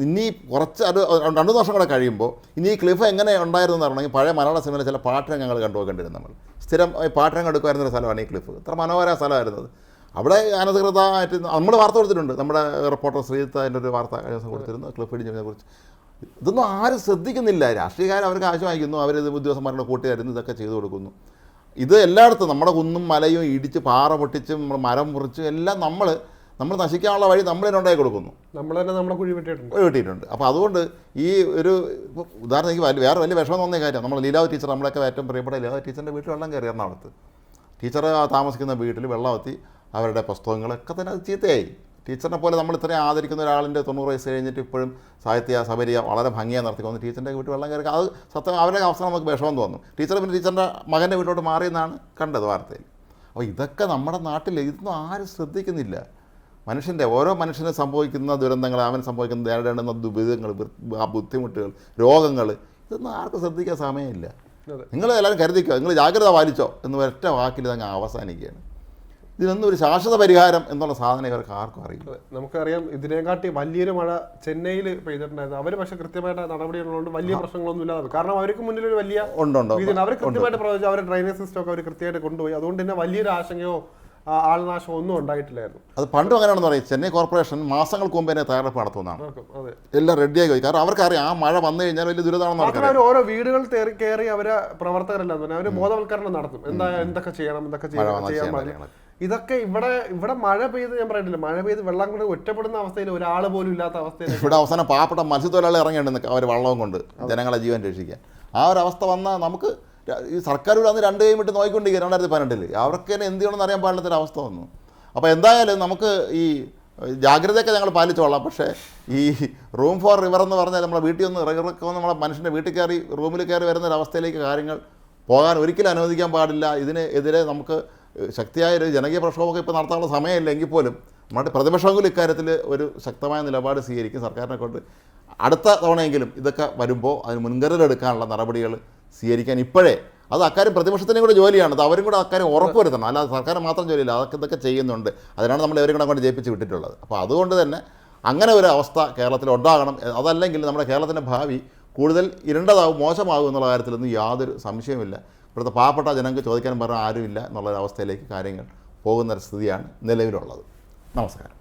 ഇനി കുറച്ച് അത് രണ്ട് വർഷം കൂടെ കഴിയുമ്പോൾ ഇനി ഈ ക്ലിഫ് എങ്ങനെ ഉണ്ടായിരുന്നു എന്ന് പറഞ്ഞെങ്കിൽ പഴയ മലയാള സിനിമയിലെ ചില പാട്ടിനെ ഞങ്ങൾ കണ്ടുപോകേണ്ടിരുന്നു നമ്മൾ. സ്ഥിരം പാട്ടിനെ എടുക്കുമായിരുന്ന ഒരു സ്ഥലമാണ് ഈ ക്ലിഫ്. ഇത്ര മനോഹര സ്ഥലമായിരുന്നത്. അവിടെ അനധികൃതമായിട്ട് നമ്മൾ വാർത്ത കൊടുത്തിട്ടുണ്ട്. നമ്മുടെ റിപ്പോർട്ടർ ശ്രീജിത്ത് അതിന്റെ ഒരു വാർത്ത കഴിഞ്ഞ ദിവസം കൊടുത്തിരുന്നു. ക്ലിഫ് ഇടിഞ്ഞതിനെ കുറിച്ച്. ഇതൊന്നും ആരും ശ്രദ്ധിക്കുന്നില്ല. രാഷ്ട്രീയക്കാർ അവർക്ക് ആവശ്യം അവർ അവരിത് ഉദ്യോഗസ്ഥന്മാരുടെ കൂട്ടുകാരുന്നു ഇതൊക്കെ ചെയ്തു കൊടുക്കുന്നു. ഇത് എല്ലായിടത്തും നമ്മുടെ കുന്നും മലയും ഇടിച്ച് പാറ പൊട്ടിച്ച് നമ്മൾ മരം മുറിച്ച് എല്ലാം നമ്മൾ നമ്മൾ നശിക്കാനുള്ള വഴി നമ്മൾ തന്നെ ഉണ്ടാക്കി കൊടുക്കുന്നു. നമ്മൾ തന്നെ നമ്മളെ കുഴി വെട്ടിയിട്ടുണ്ട്. വെട്ടിയിട്ടുണ്ട്. അപ്പോൾ അതുകൊണ്ട് ഈ ഒരു ഉദാഹരണം എനിക്ക് വലിയ വേറെ വലിയ വിഷമം തോന്നിയ കാര്യം നമ്മൾ ലീലാവ് ടീച്ചർ നമ്മളൊക്കെ ഏറ്റവും പ്രിയപ്പെട്ട ലീലാവ് ടീച്ചറിന്റെ വീട്ടിൽ വെള്ളം കയറി എറണാകുളത്ത്. ടീച്ചർ താമസിക്കുന്ന വീട്ടിൽ വെള്ളം എത്തി അവരുടെ പുസ്തകങ്ങളൊക്കെ തന്നെ അത് ചീത്തയായി. ടീച്ചറിനെ പോലെ നമ്മൾ ഇത്രയും ആദരിക്കുന്ന ഒരാളിന്റെ തൊണ്ണൂറ് വയസ്സ് കഴിഞ്ഞിട്ട് ഇപ്പോഴും സാഹിത്യ സബരിയ വളരെ ഭംഗിയായി നടത്തിക്കൊണ്ട് ടീച്ചറിന്റെ വീട്ടിൽ വെള്ളം കയറി. അത് സത്യം അവരുടെ അവസ്ഥ നമുക്ക് വിഷമം തോന്നും. ടീച്ചർ പിന്നെ ടീച്ചറിന്റെ മകന്റെ വീട്ടിലോട്ട് മാറിയെന്നാണ് കണ്ടത് വാർത്തയിൽ. അപ്പോൾ ഇതൊക്കെ നമ്മുടെ നാട്ടിൽ ഇതൊന്നും ആരും ശ്രദ്ധിക്കുന്നില്ല. മനുഷ്യന്റെ ഓരോ മനുഷ്യന് സംഭവിക്കുന്ന ദുരന്തങ്ങൾ അവൻ സംഭവിക്കുന്ന നേരിടേണ്ടുന്ന ദുരിതങ്ങൾ ആ ബുദ്ധിമുട്ടുകൾ രോഗങ്ങൾ ഇതൊന്നും ആർക്കും ശ്രദ്ധിക്കാൻ സമയമില്ല. നിങ്ങൾ എല്ലാവരും കരുതിക്കോ നിങ്ങൾ ജാഗ്രത പാലിച്ചോ എന്ന് ഒറ്റ വാക്കിൽ അങ്ങ് അവസാനിക്കുകയാണ്. ഇതിനൊന്നും ഒരു ശാശ്വത പരിഹാരം എന്നുള്ള സാധനം ഇവർക്ക് ആർക്കും അറിയില്ല. നമുക്കറിയാം ഇതിനെക്കാട്ടി വലിയൊരു മഴ ചെന്നൈയിൽ പെയ്തിട്ടുണ്ടായിരുന്നു. അവർ പക്ഷെ കൃത്യമായിട്ട് നടപടികളുള്ളതുകൊണ്ട് വലിയ പ്രശ്നങ്ങളൊന്നും ഇല്ലാതെ കാരണം അവർക്ക് മുന്നിൽ ഒരു വലിയ ഉണ്ടുണ്ടോ അവർ കൃത്യമായിട്ട് പ്രവചിച്ചു അവരുടെ ഡ്രൈനേജ് സിസ്റ്റം ഒക്കെ അവർ കൃത്യമായിട്ട് കൊണ്ടുപോയി. അതുകൊണ്ട് തന്നെ വലിയൊരു ആശങ്കയോ ആൾനാശം ഒന്നും ഉണ്ടായിട്ടില്ലായിരുന്നു. അത് പണ്ടും അങ്ങനെയാണെന്ന് പറയും. ചെന്നൈ കോർപ്പറേഷൻ മാസങ്ങൾക്ക് മുമ്പ് തന്നെ തയ്യാറെടുപ്പ് നടത്തുന്നതാണ് എല്ലാം റെഡിയായി പോയി. കാരണം അവർക്കറിയാം ആ മഴ വന്നു കഴിഞ്ഞാൽ വലിയ ദുരിതമാണെന്ന് അവർ ഓരോ വീടുകൾ കയറി അവരെ പ്രവർത്തകരെല്ലാം തന്നെ അവർ ബോധവൽക്കരണം നടത്തും. എന്താ എന്തൊക്കെ ചെയ്യണം എന്തൊക്കെ ചെയ്യണം ചെയ്യാൻ ഇതൊക്കെ ഇവിടെ ഇവിടെ മഴ പെയ്ത് ഞാൻ പറയുന്നില്ല മഴ പെയ്ത് വെള്ളം കൊണ്ട് ഒറ്റപ്പെടുന്ന അവസ്ഥയിൽ ഒരാൾ പോലും ഇല്ലാത്ത അവസ്ഥയിൽ ഇവിടെ അവസാനം പാവപ്പെട്ട മത്സ്യത്തൊഴിലാളി ഇറങ്ങിയിട്ടുണ്ട് അവർ വള്ളവും കൊണ്ട് ജനങ്ങളെ ജീവൻ രക്ഷിക്കാൻ. ആ ഒരു അവസ്ഥ വന്നാൽ നമുക്ക് ഈ സർക്കാർ ഇവിടെ അന്ന് രണ്ട് കൈയും വിട്ട് നോക്കിക്കൊണ്ടിരിക്കുക രണ്ടായിരത്തി പതിനെട്ടിൽ അവർക്ക് തന്നെ എന്ത് ചെയ്യണമെന്ന് അറിയാൻ പാടില്ലാത്തൊരു അവസ്ഥ വന്നു. അപ്പോൾ എന്തായാലും നമുക്ക് ഈ ജാഗ്രതയൊക്കെ ഞങ്ങൾ പാലിച്ചോളാം. പക്ഷേ ഈ റൂം ഫോർ റിവർ എന്ന് പറഞ്ഞാൽ നമ്മളെ വീട്ടിൽ ഒന്ന് ഇറങ്ങിറക്കുമ്പോൾ നമ്മളെ മനുഷ്യന്റെ വീട്ടിൽ കയറി റൂമിൽ കയറി വരുന്ന ഒരു അവസ്ഥയിലേക്ക് കാര്യങ്ങൾ പോകാൻ ഒരിക്കലും അനുവദിക്കാൻ പാടില്ല. ഇതിനെതിരെ നമുക്ക് ശക്തിയായ ഒരു ജനകീയ പ്രക്ഷോഭമൊക്കെ ഇപ്പോൾ നടത്താനുള്ള സമയമില്ല എങ്കിൽ പോലും നമ്മുടെ പ്രതിപക്ഷമെങ്കിലും ഇക്കാര്യത്തിൽ ഒരു ശക്തമായ നിലപാട് സ്വീകരിക്കും സർക്കാരിനെ കൊണ്ട് അടുത്ത തവണയെങ്കിലും ഇതൊക്കെ വരുമ്പോൾ അതിന് മുൻകരുതലെടുക്കാനുള്ള നടപടികൾ സ്വീകരിക്കാൻ ഇപ്പോഴേ. അത് അക്കാര്യം പ്രതിപക്ഷത്തിനും കൂടെ ജോലിയാണ്. അത് അവരും കൂടെ അക്കാര്യം ഉറപ്പുവരുത്തണം അല്ലാതെ സർക്കാർ മാത്രം ജോലിയില്ല. അതൊക്കെ ഇതൊക്കെ ചെയ്യുന്നുണ്ട്. അതിനാണ് നമ്മൾ ഇവരും കൂടെ കൊണ്ട് ജയിപ്പിച്ച് വിട്ടിട്ടുള്ളത്. അപ്പോൾ അതുകൊണ്ട് തന്നെ അങ്ങനെ ഒരു അവസ്ഥ കേരളത്തിൽ ഉണ്ടാകണം. അതല്ലെങ്കിൽ നമ്മുടെ കേരളത്തിന്റെ ഭാവി കൂടുതൽ ഇരണ്ടതാവും മോശമാകും എന്നുള്ള കാര്യത്തിലൊന്നും യാതൊരു സംശയവുമില്ല. ഇവിടുത്തെ പാവപ്പെട്ട ജനങ്ങൾക്ക് ചോദിക്കാൻ പറഞ്ഞാൽ ആരുമില്ല എന്നുള്ളൊരവസ്ഥയിലേക്ക് കാര്യങ്ങൾ പോകുന്നൊരു സ്ഥിതിയാണ് നിലവിലുള്ളത്. നമസ്കാരം.